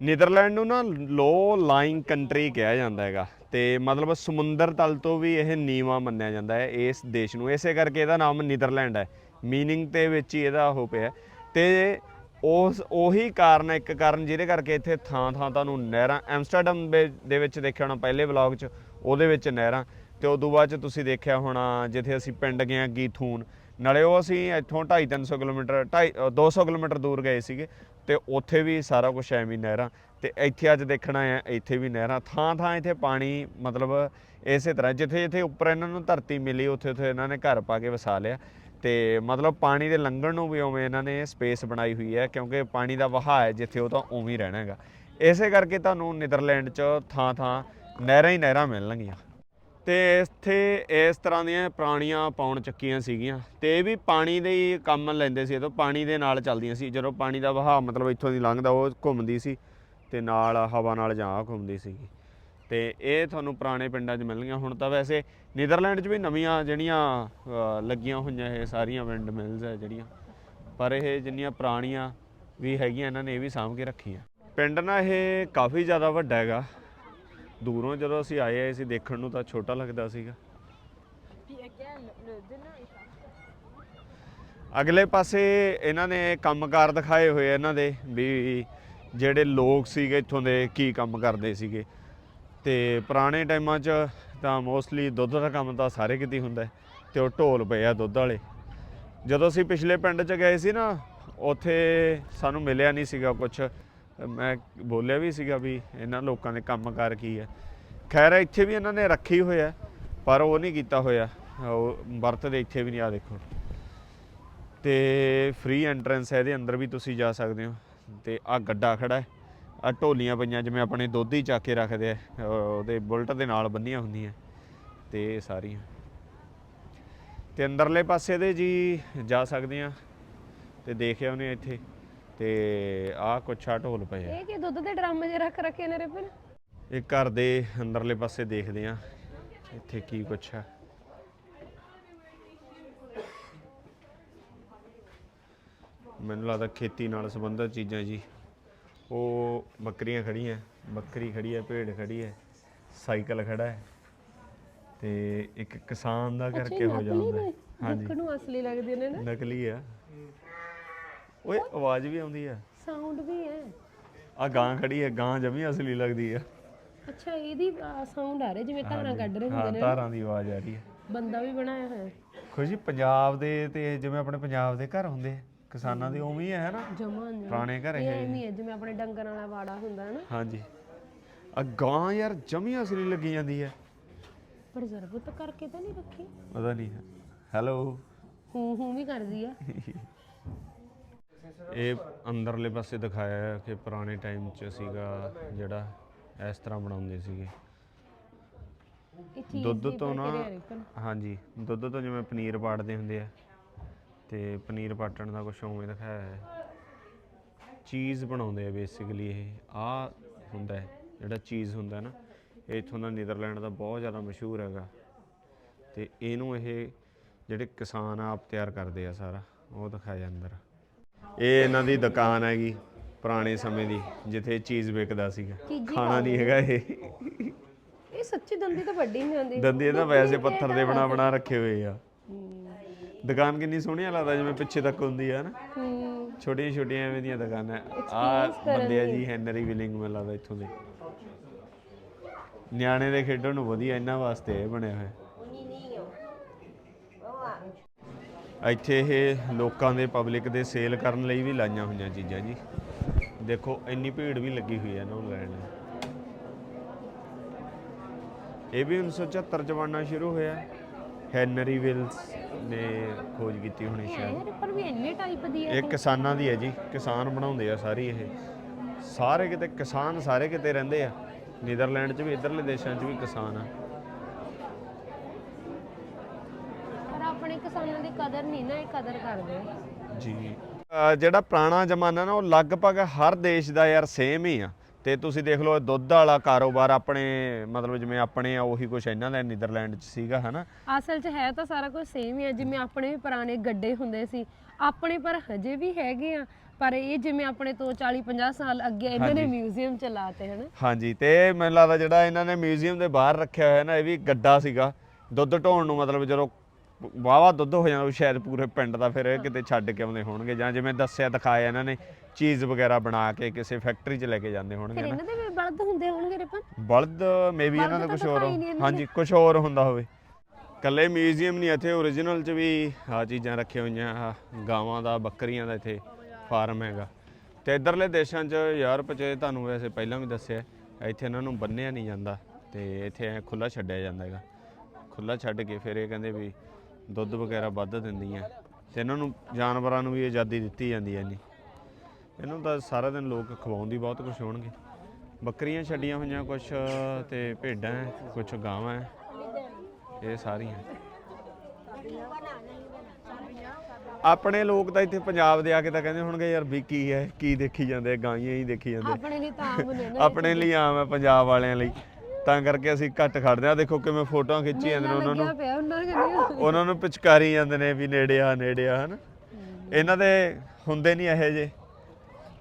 ਨੀਦਰਲੈਂਡ ਨੂੰ ਨਾ ਲੋ ਲਾਈਨ ਕੰਟਰੀ ਕਿਹਾ ਜਾਂਦਾ ਹੈਗਾ ਤੇ ਮਤਲਬ ਸਮੁੰਦਰ ਤਲ ਤੋਂ ਵੀ ਇਹ ਨੀਵਾ ਮੰਨਿਆ ਜਾਂਦਾ ਹੈ ਇਸ ਦੇਸ਼ ਨੂੰ। ਇਸੇ ਕਰਕੇ ਇਹਦਾ ਨਾਮ ਨੀਦਰਲੈਂਡ ਹੈ। ਮੀਨਿੰਗ ਤੇ ਵਿੱਚ ਹੀ ਇਹਦਾ ਹੋ ਪਿਆ। ਤੇ ਉਸ, ਉਹੀ ਕਾਰਨ ਇੱਕ ਕਾਰਨ ਜਿਹਦੇ ਕਰਕੇ ਇੱਥੇ ਥਾਂ ਥਾਂ ਤੁਹਾਨੂੰ ਨਹਿਰਾਂ ਐਮਸਟਰਡਮ ਦੇ ਦੇ ਵਿੱਚ ਦੇਖਿਆ ਹੋਣਾ, ਪਹਿਲੇ ਵਲੌਗ 'ਚ, ਉਹਦੇ ਵਿੱਚ ਨਹਿਰਾਂ। ਤੇ ਉਦੋਂ ਬਾਅਦ 'ਚ ਤੁਸੀਂ ਦੇਖਿਆ ਹੋਣਾ, ਜਿੱਥੇ ਅਸੀਂ ਪਿੰਡ ਗਏ ਆ ਗੀਥੂਨ, ਨਾਲੇ ਉਹ ਅਸੀਂ ਇੱਥੋਂ 2.5 300 ਕਿਲੋਮੀਟਰ 2.5 200 ਕਿਲੋਮੀਟਰ ਦੂਰ ਗਏ ਸੀਗੇ ਤੇ ਉੱਥੇ ਵੀ ਸਾਰਾ ਕੁਝ ਐਵੇਂ ਨਹਿਰਾਂ, ਤੇ ਇੱਥੇ ਅੱਜ ਦੇਖਣਾ ਹੈ, ਇੱਥੇ ਵੀ ਨਹਿਰਾਂ, ਥਾਂ ਥਾਂ ਇੱਥੇ ਪਾਣੀ ਮਤਲਬ ਇਸੇ ਤਰ੍ਹਾਂ, ਜਿੱਥੇ ਜਿੱਥੇ ਉੱਪਰ ਇਹਨਾਂ ਨੂੰ ਧਰਤੀ ਮਿਲੀ, ਉੱਥੇ ਉੱਥੇ ਇਹਨਾਂ ਨੇ ਘਰ ਪਾ ਕੇ ਵਸਾ ਲਿਆ। ਤੇ ਮਤਲਬ ਪਾਣੀ ਦੇ ਲੰਘਣ ਨੂੰ ਵੀ ਉਵੇਂ ਇਹਨਾਂ ਨੇ ਸਪੇਸ ਬਣਾਈ ਹੋਈ ਹੈ, ਕਿਉਂਕਿ ਪਾਣੀ ਦਾ ਵਹਾਅ ਹੈ ਜਿੱਥੇ ਉਹ ਤਾਂ ਉਵੇਂ ਹੀ ਰਹਿਣਾ ਹੈਗਾ। ਇਸੇ ਕਰਕੇ ਤੁਹਾਨੂੰ ਨੀਦਰਲੈਂਡ 'ਚ ਥਾਂ ਥਾਂ ਨਹਿਰਾਂ ਹੀ ਨਹਿਰਾਂ ਮਿਲਣਗੀਆਂ। ਤੇ ਇੱਥੇ ਇਸ ਤਰ੍ਹਾਂ ਦੀਆਂ ਪੁਰਾਣੀਆਂ ਪੌਣ ਚੱਕੀਆਂ ਸੀਗੀਆਂ ਤੇ ਇਹ ਵੀ ਪਾਣੀ ਦੇ ਹੀ ਕੰਮ ਲੈਂਦੇ ਸੀ, ਇਹ ਪਾਣੀ ਦੇ ਨਾਲ ਚੱਲਦੀਆਂ ਸੀ, ਜਦੋਂ ਪਾਣੀ ਦਾ ਵਹਾਅ ਮਤਲਬ ਇੱਥੋਂ ਦੀ ਲੰਘਦਾ ਉਹ ਘੁੰਮਦੀ ਸੀ ਤੇ ਨਾਲ ਹਵਾ ਨਾਲ ਜਾਂ ਘੁੰਮਦੀ ਸੀਗੀ। ਤੇ ਇਹ ਤੁਹਾਨੂੰ ਪੁਰਾਣੇ ਪਿੰਡਾਂ 'ਚ ਮਿਲਣਗੀਆਂ ਹੁਣ ਤਾਂ ਵੈਸੇ ਨੀਦਰਲੈਂਡ 'ਚ ਵੀ ਨਵੀਆਂ ਜਿਹੜੀਆਂ ਲੱਗੀਆਂ ਹੋਈਆਂ ਇਹ ਸਾਰੀਆਂ ਵਿੰਡ ਮਿਲਸ ਹੈ ਜਿਹੜੀਆਂ, ਪਰ ਇਹ ਜਿੰਨੀਆਂ ਪੁਰਾਣੀਆਂ ਵੀ ਹੈਗੀਆਂ, ਇਹਨਾਂ ਨੇ ਇਹ ਵੀ ਸਾਂਭ ਕੇ ਰੱਖੀਆਂ। ਪਿੰਡ ਨਾ ਇਹ ਕਾਫੀ ਜ਼ਿਆਦਾ ਵੱਡਾ ਹੈਗਾ ਦੂਰੋਂ ਜਦੋਂ ਅਸੀਂ ਆਏ ਆਏ ਸੀ ਦੇਖਣ ਨੂੰ ਤਾਂ ਛੋਟਾ ਲੱਗਦਾ ਸੀਗਾ। ਅਗਲੇ ਪਾਸੇ ਇਹਨਾਂ ਨੇ ਕੰਮਕਾਰ ਦਿਖਾਏ ਹੋਏ ਇਹਨਾਂ ਦੇ ਵੀ ਜਿਹੜੇ ਲੋਕ ਸੀਗੇ ਇੱਥੋਂ ਦੇ ਕੀ ਕੰਮ ਕਰਦੇ ਸੀਗੇ। ਤੇ ਪੁਰਾਣੇ ਟਾਈਮਾਂ 'ਚ ਤਾਂ ਮੋਸਟਲੀ ਦੁੱਧ ਦਾ ਕੰਮ ਤਾਂ ਸਾਰੇ ਕਿਤੇ ਹੁੰਦਾ ਤੇ ਉਹ ਢੋਲ ਪਏ ਆ ਦੁੱਧ ਵਾਲੇ। ਜਦੋਂ ਅਸੀਂ ਪਿਛਲੇ ਪਿੰਡ 'ਚ ਗਏ ਸੀ ਨਾ ਉੱਥੇ ਸਾਨੂੰ ਮਿਲਿਆ ਨਹੀਂ ਸੀਗਾ ਕੁਝ ਮੈਂ ਬੋਲਿਆ ਵੀ ਸੀਗਾ ਵੀ ਇਹਨਾਂ ਲੋਕਾਂ ਦੇ ਕੰਮਕਾਰ ਕੀ ਹੈ ਖੈਰ, ਇੱਥੇ ਵੀ ਇਹਨਾਂ ਨੇ ਰੱਖੀ ਹੋਇਆ ਪਰ ਉਹ ਨਹੀਂ ਕੀਤਾ ਹੋਇਆ। ਉਹ ਵਰਤਦੇ ਇੱਥੇ ਵੀ ਨਹੀਂ ਆ ਦੇਖੋ। ਤੇ ਫ੍ਰੀ ਐਂਟਰੈਂਸ ਹੈ, ਇਹਦੇ ਅੰਦਰ ਵੀ ਤੁਸੀਂ ਜਾ ਸਕਦੇ ਹੋ। ਤੇ ਆ ਗੱਡਾ ਖੜਾ ਹੈ ਆ ਢੋਲੀਆਂ ਪਈਆਂ, ਜਿਵੇਂ ਆਪਣੇ ਦੁੱਧ ਹੀ ਚੱਕ ਕੇ ਰੱਖਦੇ ਆ, ਉਹਦੇ ਬੁਲਟ ਦੇ ਨਾਲ ਬੰਨੀਆਂ ਹੁੰਦੀਆਂ, ਤੇ ਇਹ ਸਾਰੀਆਂ। ਤੇ ਅੰਦਰਲੇ ਪਾਸੇ ਦੇ ਜੀ ਜਾ ਸਕਦੇ ਆ, ਤੇ ਦੇਖਿਆ ਉਹਨੇ ਇੱਥੇ। ਤੇ ਆਹ ਕੁਛਾ ਢੋਲ ਪਏ ਆ। ਇਹ ਕੀ ਦੁੱਧ ਦੇ ਡਰਮ ਜੇ ਰੱਖ ਰੱਖੇ ਨੇ ਰਿਪਨ ਇਹ ਘਰ ਦੇ ਅੰਦਰਲੇ ਪਾਸੇ ਦੇਖਦੇ ਆ ਇੱਥੇ ਕੀ ਕੁਛ ਆ। ਮੈਨੂੰ ਲੱਗਦਾ ਖੇਤੀ ਨਾਲ ਸੰਬੰਧਿਤ ਚੀਜ਼ਾਂ ਜੀ। ਉਹ ਬੱਕਰੀਆਂ ਖੜੀਆਂ ਬੱਕਰੀ ਖੜੀ ਹੈ ਭੇਡ ਖੜੀ ਹੈ ਸਾਈਕਲ ਖੜਾ ਹੈ ਤੇ ਇੱਕ ਕਿਸਾਨ ਦਾ ਕਰਕੇ ਹੋ ਜਾਂਦਾ। ਹਾਂਜੀ। ਦੇਖਣ ਨੂੰ ਅਸਲੀ ਲੱਗਦੇ ਨੇ ਨਾ। ਨਕਲੀ ਆ। ਓਏ ਆਵਾਜ਼ ਵੀ ਆਉਂਦੀ ਆ। ਸਾਊਂਡ ਵੀ ਹੈ। ਆ ਗਾਂ ਖੜੀ ਹੈ ਗਾਂ ਜਮੀ ਅਸਲੀ ਲੱਗਦੀ ਆ। ਅੱਛਾ ਇਹਦੀ ਸਾਊਂਡ ਆ ਰਿਹਾ ਜਿਵੇਂ ਧਾਰਾਂ ਕੱਢ ਰਹੇ ਹਾਂ ਹੁੰਦੇ ਨੇ। ਧਾਰਾਂ ਦੀ ਆਵਾਜ਼ ਆ ਰਹੀ ਹੈ ਬੰਦਾ ਵੀ ਬਣਾਇਆ ਹੋਇਆ। ਖੁਸ਼ੀ ਪੰਜਾਬ ਦੇ ਤੇ ਜਿਵੇਂ ਆਪਣੇ ਪੰਜਾਬ ਦੇ ਘਰ ਹੁੰਦੇ ਆ, ਕਿਸਾਨਾਂ ਦੇ ਉਵੇਂ ਹੀ ਹੈ ਨਾ ਜਮਾਂ ਜਮਾਂ। ਪੁਰਾਣੇ ਘਰ ਇਹ ਇਹ ਐਵੇਂ ਹੀ ਹੈ ਜਿਵੇਂ ਆਪਣੇ ਡੰਗਰਾਂ ਵਾਲਾ ਵਾੜਾ ਹੁੰਦਾ ਹੈ ਨਾ ਹਾਂਜੀ। ਆ ਗਾਂ ਯਾਰ ਜਮੀ ਅਸਲੀ ਲੱਗੀ ਜਾਂਦੀ ਹੈ ਪ੍ਰੀਜ਼ਰਵ ਤਾਂ ਕਰਕੇ ਤਾਂ ਨਹੀਂ ਰੱਖੀ। ਪਤਾ ਨਹੀਂ। ਹੈਲੋ। ਹੂੰ ਹੂੰ ਵੀ ਕਰਦੀ ਆ। ਇਹ ਅੰਦਰਲੇ ਪਾਸੇ ਦਿਖਾਇਆ ਹੈ ਕਿ ਪੁਰਾਣੇ ਟਾਈਮ 'ਚ ਸੀਗਾ ਜਿਹੜਾ ਇਸ ਤਰ੍ਹਾਂ ਬਣਾਉਂਦੇ ਸੀਗੇ। ਦੁੱਧ ਤੋਂ ਨਾ ਹਾਂਜੀ ਦੁੱਧ ਤੋਂ ਜਿਵੇਂ ਪਨੀਰ ਪਾੜਦੇ ਹੁੰਦੇ ਆ ਤੇ ਪਨੀਰ ਪਾਟਣ ਦਾ ਕੁਝ ਉਵੇਂ ਦਿਖਾਇਆ ਹੈ। ਚੀਜ਼ ਬਣਾਉਂਦੇ ਆ ਬੇਸਿਕਲੀ ਇਹ। ਆ ਹੁੰਦਾ ਹੈ ਜਿਹੜਾ ਚੀਜ਼ ਹੁੰਦਾ ਨਾ ਇਹ ਇਥੋਂ ਦਾ ਨੀਦਰਲੈਂਡ ਦਾ ਬਹੁਤ ਜ਼ਿਆਦਾ ਮਸ਼ਹੂਰ ਹੈਗਾ। ਤੇ ਇਹਨੂੰ ਇਹ ਜਿਹੜੇ ਕਿਸਾਨ ਆਪ ਤਿਆਰ ਕਰਦੇ ਆ ਸਾਰਾ ਉਹ ਦਿਖਾਇਆ ਅੰਦਰ। ਇਹ ਇਹਨਾਂ ਦੀ ਦੁਕਾਨ ਹੈਗੀ ਪੁਰਾਣੇ ਸਮੇਂ ਦੀ ਜਿੱਥੇ ਚੀਜ਼ ਵਿਕਦਾ ਸੀਗਾ। ਚੀਜ਼ੀ ਖਾਣਾ ਨਹੀਂ ਹੈਗਾ ਇਹ। ਇਹ ਸੱਚੀ ਦੰਦੀ ਤਾਂ ਵੱਡੀ ਨਹੀਂ ਹੁੰਦੀ। ਦੰਦੀ ਤਾਂ ਵੈਸੇ ਪੱਥਰ ਦੇ ਬਣਾ ਬਣਾ ਰੱਖੇ ਹੋਏ ਆ। ਦੁਕਾਨ ਕਿੰਨੀ ਸੋਹਣੀ ਲੱਗਦਾ ਜਿਵੇਂ ਪਿੱਛੇ ਤੱਕ ਹੁੰਦੀ ਆ ਨਾ। ਹੂੰ। ਛੋਟੀਆਂ ਛੋਟੀਆਂ ਐਵੇਂ ਦੀਆਂ ਦੁਕਾਨਾਂ। ਆ ਬੰਦੇ ਆ ਜੀ ਹੈਨਰੀ ਵਿਲਿੰਗ ਮੈਨੂੰ ਲੱਗਦਾ ਇੱਥੋਂ ਦੇ। ਨਿਆਣੇ ਦੇ ਖੇਡਣ ਨੂੰ ਵਧੀਆ ਇਹਨਾਂ ਵਾਸਤੇ ਇਹ ਬਣਿਆ ਹੋਇਆ। ਇੱਥੇ ਇਹ ਲੋਕਾਂ ਦੇ ਪਬਲਿਕ ਦੇ ਸੇਲ ਕਰਨ ਲਈ ਵੀ ਲਾਈਆਂ ਹੋਈਆਂ ਚੀਜ਼ਾਂ ਜੀ। ਦੇਖੋ ਇੰਨੀ ਭੀੜ ਵੀ ਲੱਗੀ ਹੋਈ ਹੈ ਇਹਨਾਂ ਨੂੰ ਲੈਣ ਲਈ ਇਹ ਵੀ 1974 ਚ ਬਣਨਾ ਸ਼ੁਰੂ ਹੋਇਆ। ਹੈਨਰੀ ਵਿਲਸ ਨੇ ਖੋਜ ਕੀਤੀ ਹੋਣੀ ਸ਼ਾਇਦ। ਰਿਪਨ ਵੀ ਇੰਨੇ ਟਾਈਪ ਦੀ ਹੈ ਇਹ ਕਿਸਾਨਾਂ ਦੀ ਹੈ ਜੀ। ਕਿਸਾਨ ਬਣਾਉਂਦੇ ਆ ਸਾਰੀ ਇਹ। ਸਾਰੇ ਕਿਤੇ ਕਿਸਾਨ ਸਾਰੇ ਕਿਤੇ ਰਹਿੰਦੇ ਆ। ਨੀਦਰਲੈਂਡ 'ਚ ਵੀ ਇਧਰਲੇ ਦੇਸ਼ਾਂ 'ਚ ਵੀ ਕਿਸਾਨ ਆ ਪਰ ਆਪਣੇ ਕਿਸਾਨਾਂ ਦੀ ਕਦਰ ਨਹੀਂ ਨਾ ਇਹ ਕਦਰ ਕਰਦੇ ਜੀ। ਜਿਹੜਾ ਪੁਰਾਣਾ ਜ਼ਮਾਨਾ ਨਾ ਉਹ ਲਗਭਗ ਹਰ ਦੇਸ਼ ਦਾ ਯਾਰ ਸੇਮ ਹੀ ਆ। ਤੇ ਤੁਸੀਂ ਦੇਖ ਲਓ ਦੁੱਧ ਵਾਲਾ ਕਾਰੋਬਾਰ ਆਪਣੇ ਮਤਲਬ ਜਿਵੇਂ ਆਪਣੇ ਆ ਉਹੀ ਕੁਛ ਇਹਨਾਂ ਦਾ ਨੀਦਰਲੈਂਡ 'ਚ ਸੀਗਾ ਹਨਾ? ਅਸਲ 'ਚ ਹੈ ਤਾਂ ਸਾਰਾ ਕੁਝ ਸੇਮ ਹੀ ਹੈ ਜਿਵੇਂ ਆਪਣੇ ਵੀ ਪੁਰਾਣੇ ਗੱਡੇ ਹੁੰਦੇ ਸੀ। ਆਪਣੇ ਪਰ ਹਜੇ ਵੀ ਹੈਗੇ ਆ ਪਰ ਇਹ ਜਿਵੇਂ ਆਪਣੇ ਤੋਂ 40 50 ਸਾਲ ਅੱਗੇ ਇਹਨਾਂ ਨੇ ਮਿਊਜ਼ੀਅਮ ਚਲਾਤੇ ਹਨ? ਹਾਂਜੀ ਤੇ ਮੈਨੂੰ ਲੱਗਦਾ ਜਿਹੜਾ ਇਹਨਾਂ ਨੇ ਮਿਊਜ਼ੀਅਮ ਦੇ ਬਾਹਰ ਰੱਖਿਆ ਹੋਇਆ ਨਾ ਇਹ ਵੀ ਗੱਡਾ ਸੀਗਾ। ਦੁੱਧ ਢੋਣ ਨੂੰ ਮਤਲਬ ਜਦੋਂ ਵਾਵਾ ਦੁੱਧ ਹੋ ਜਾਂਦਾ ਉਹ ਸ਼ਾਇਦ ਪੂਰੇ ਪਿੰਡ ਦਾ ਫਿਰ ਇਹ ਕਿਤੇ ਛੱਡ ਕੇ ਆਉਂਦੇ ਹੋਣਗੇ ਜਾਂ ਜਿਵੇਂ ਦੱਸਿਆ ਦਿਖਾਇਆ ਇਹਨਾਂ ਨੇ ਚੀਜ਼ ਵਗੈਰਾ ਬਣਾ ਕੇ ਕਿਸੇ ਫੈਕਟਰੀ 'ਚ ਲੈ ਕੇ ਜਾਂਦੇ ਹੋਣਗੇ ਨਾ ਇਹਨਾਂ ਦੇ ਵੀ ਬਲਦ ਹੁੰਦੇ ਹੋਣਗੇ ਰਿਪਨ? ਬਲਦ ਮੇਬੀ ਇਹਨਾਂ ਦਾ ਬਲਦ ਕੁਝ ਤਾਂ ਹੋਰ ਦਿਖਾਈ ਨਹੀਂ ਇਹਨਾਂ ਹਾਂਜੀ ਕੁਝ ਹੋਰ ਹੁੰਦਾ ਹੋਵੇ। ਕੱਲੇ ਮਿਊਜ਼ੀਅਮ ਨਹੀਂ ਇੱਥੇ ਓਰੀਜਨਲ 'ਚ ਵੀ ਆ ਚੀਜ਼ਾਂ ਰੱਖੀਆਂ ਹੋਈਆਂ ਆ ਗਾਵਾਂ ਦਾ ਬੱਕਰੀਆਂ ਦਾ ਇੱਥੇ ਫਾਰਮ ਹੈਗਾ। ਤੇ ਇਧਰਲੇ ਦੇਸ਼ਾਂ 'ਚ ਯੂਰਪ 'ਚ ਤੁਹਾਨੂੰ ਵੈਸੇ ਪਹਿਲਾਂ ਵੀ ਦੱਸਿਆ ਇੱਥੇ ਇਹਨਾਂ ਨੂੰ ਬੰਨਿਆ ਨਹੀਂ ਜਾਂਦਾ ਤੇ ਇੱਥੇ ਐ ਖੁੱਲਾ ਛੱਡਿਆ ਜਾਂਦਾ ਹੈਗਾ। ਖੁੱਲਾ ਛੱਡ ਕੇ ਫਿਰ ਇਹ ਕਹਿੰਦੇ ਵੀ ਦੁੱਧ ਵਗੈਰਾ ਵੱਧ ਦਿੰਦੀਆਂ। ਤੇ ਇਹਨਾਂ ਨੂੰ ਜਾਨਵਰਾਂ ਨੂੰ ਵੀ ਆਜ਼ਾਦੀ ਦਿੱਤੀ ਜਾਂਦੀ ਹੈ ਨਹੀਂ ਇਹਨੂੰ ਤਾਂ ਸਾਰਾ ਦਿਨ ਲੋਕ ਖਵਾਉਂਦੀ ਬਹੁਤ ਕੁਝ ਹੋਣਗੇ। ਬੱਕਰੀਆਂ ਛੱਡੀਆਂ ਹੋਈਆਂ ਕੁਝ ਤੇ ਭੇਡਾਂ ਕੁਝ ਗਾਵਾਂ ਹੈ। ਇਹ ਸਾਰੀਆਂ। ਆਪਣੇ ਲੋਕ ਤਾਂ ਇੱਥੇ ਪੰਜਾਬ ਦੇ ਆ ਕੇ ਤਾਂ ਕਹਿੰਦੇ ਹੋਣਗੇ ਯਾਰ ਵੀ ਕੀ ਹੈ ਕੀ ਦੇਖੀ ਜਾਂਦੇ ਗਾਈਆਂ ਹੀ ਦੇਖੀ ਜਾਂਦੇ ਆਪਣੇ ਲਈ ਤਾਂ ਆਮ ਨਾ ਆਪਣੇ ਲਈ ਆਮ ਹੈ ਪੰਜਾਬ ਵਾਲਿਆਂ ਲਈ। ਤਾਂ ਕਰਕੇ ਅਸੀਂ ਘੱਟ ਖੜਦੇ ਆ ਦੇਖੋ ਕਿਵੇਂ ਫੋਟੋਆਂ ਖਿੱਚੀ ਜਾਂਦੇ ਨੇ ਉਹਨਾਂ ਨੂੰ। ਪਿਆ ਉਹਨਾਂ ਨੇ ਉਹਨਾਂ ਨੂੰ ਪਿਚਕਾਰੀ ਜਾਂਦੇ ਨੇ ਵੀ ਨੇੜੇ ਆ ਨੇੜੇ ਆ ਹਨ। ਇਹਨਾਂ ਦੇ ਹੁੰਦੇ ਨਹੀਂ ਇਹੋ ਜੇ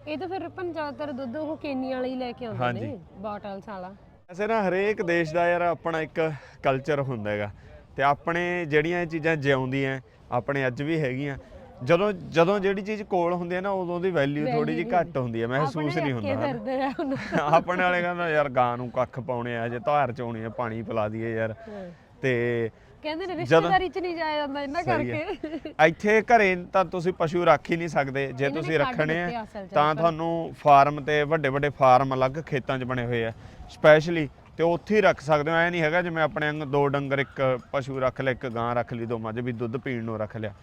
ਇਹ ਤਾਂ ਫਿਰ ਰਿਪਨ ਜ਼ਿਆਦਾਤਰ ਦੁੱਧ ਉਹ ਕੇਨੀ ਵਾਲੇ ਹੀ ਲੈ ਕੇ ਆਉਂਦੇ। ਨੇ ਬਾਟਲਸ ਵਾਲਾ। ਵੈਸੇ ਨਾ ਹਰੇਕ ਦੇਸ਼ ਦਾ ਯਾਰ ਆਪਣਾ ਇੱਕ ਕਲਚਰ ਹੁੰਦਾ ਹੈਗਾ। ਤੇ ਆਪਣੇ ਜਿਹੜੀਆਂ ਇਹ ਚੀਜ਼ਾਂ ਜਿਉਂਦੀਆਂ ਆਪਣੇ ਅੱਜ ਵੀ ਹੈਗੀਆਂ ਜਦੋਂ ਜਦੋਂ ਜਿਹੜੀ ਚੀਜ਼ ਕੋਲ ਹੁੰਦੀ ਹੈ ਨਾ ਉਦੋਂ ਦੀ ਵੈਲਿਊ ਥੋੜੀ ਜਿਹੀ ਘੱਟ ਹੁੰਦੀ ਹੈ। ਮਹਿਸੂਸ ਨਹੀਂ ਹੁੰਦਾ। ਆਪਣੇ ਵਾਲੇ ਕਹਿੰਦਾ ਯਾਰ ਗਾਂ ਨੂੰ ਕੱਖ ਪਾਉਣੇ ਆ ਜੇ ਧਾਰ ਚੋਣੀ ਆ ਪਾਣੀ ਪਿਲਾ ਦਈਏ ਯਾਰ। ਤੇ ਕਹਿੰਦੇ ਨੇ ਰਿਸ਼ਤੇਦਾਰੀ ਚ ਨਹੀਂ ਜਾਇਆ ਜਾਂਦਾ ਇਹਨਾਂ। ਕਰਕੇ। ਇੱਥੇ ਘਰੇ ਤਾਂ ਤੁਸੀਂ ਪਸ਼ੂ ਰੱਖ ਹੀ ਨਹੀਂ ਸਕਦੇ ਜੇ ਤੁਸੀਂ ਰੱਖਣੇ ਆ 'ਚ ਤਾਂ ਤੁਹਾਨੂੰ ਫਾਰਮ ਤੇ ਵੱਡੇ ਵੱਡੇ ਫਾਰਮ ਅਲੱਗ ਖੇਤਾਂ 'ਚ ਬਣੇ ਹੋਏ ਆ। ਸਪੈਸ਼ਲੀ ਤੇ ਉੱਥੇ ਹੀ ਰੱਖ ਸਕਦੇ ਹੋ। ਐ ਨਹੀਂ ਹੈਗਾ ਜਿਵੇਂ ਆਪਣੇ ਵਾਂਗ ਦੋ ਡੰਗਰ ਇੱਕ ਪਸ਼ੂ ਰੱਖ ਲਿਆ ਇੱਕ ਗਾਂ ਰੱਖ ਲਈ ਦੋ ਮੱਝ ਵੀ ਦੁੱਧ ਪੀਣ ਨੂੰ ਰੱਖ ਲਿਆ।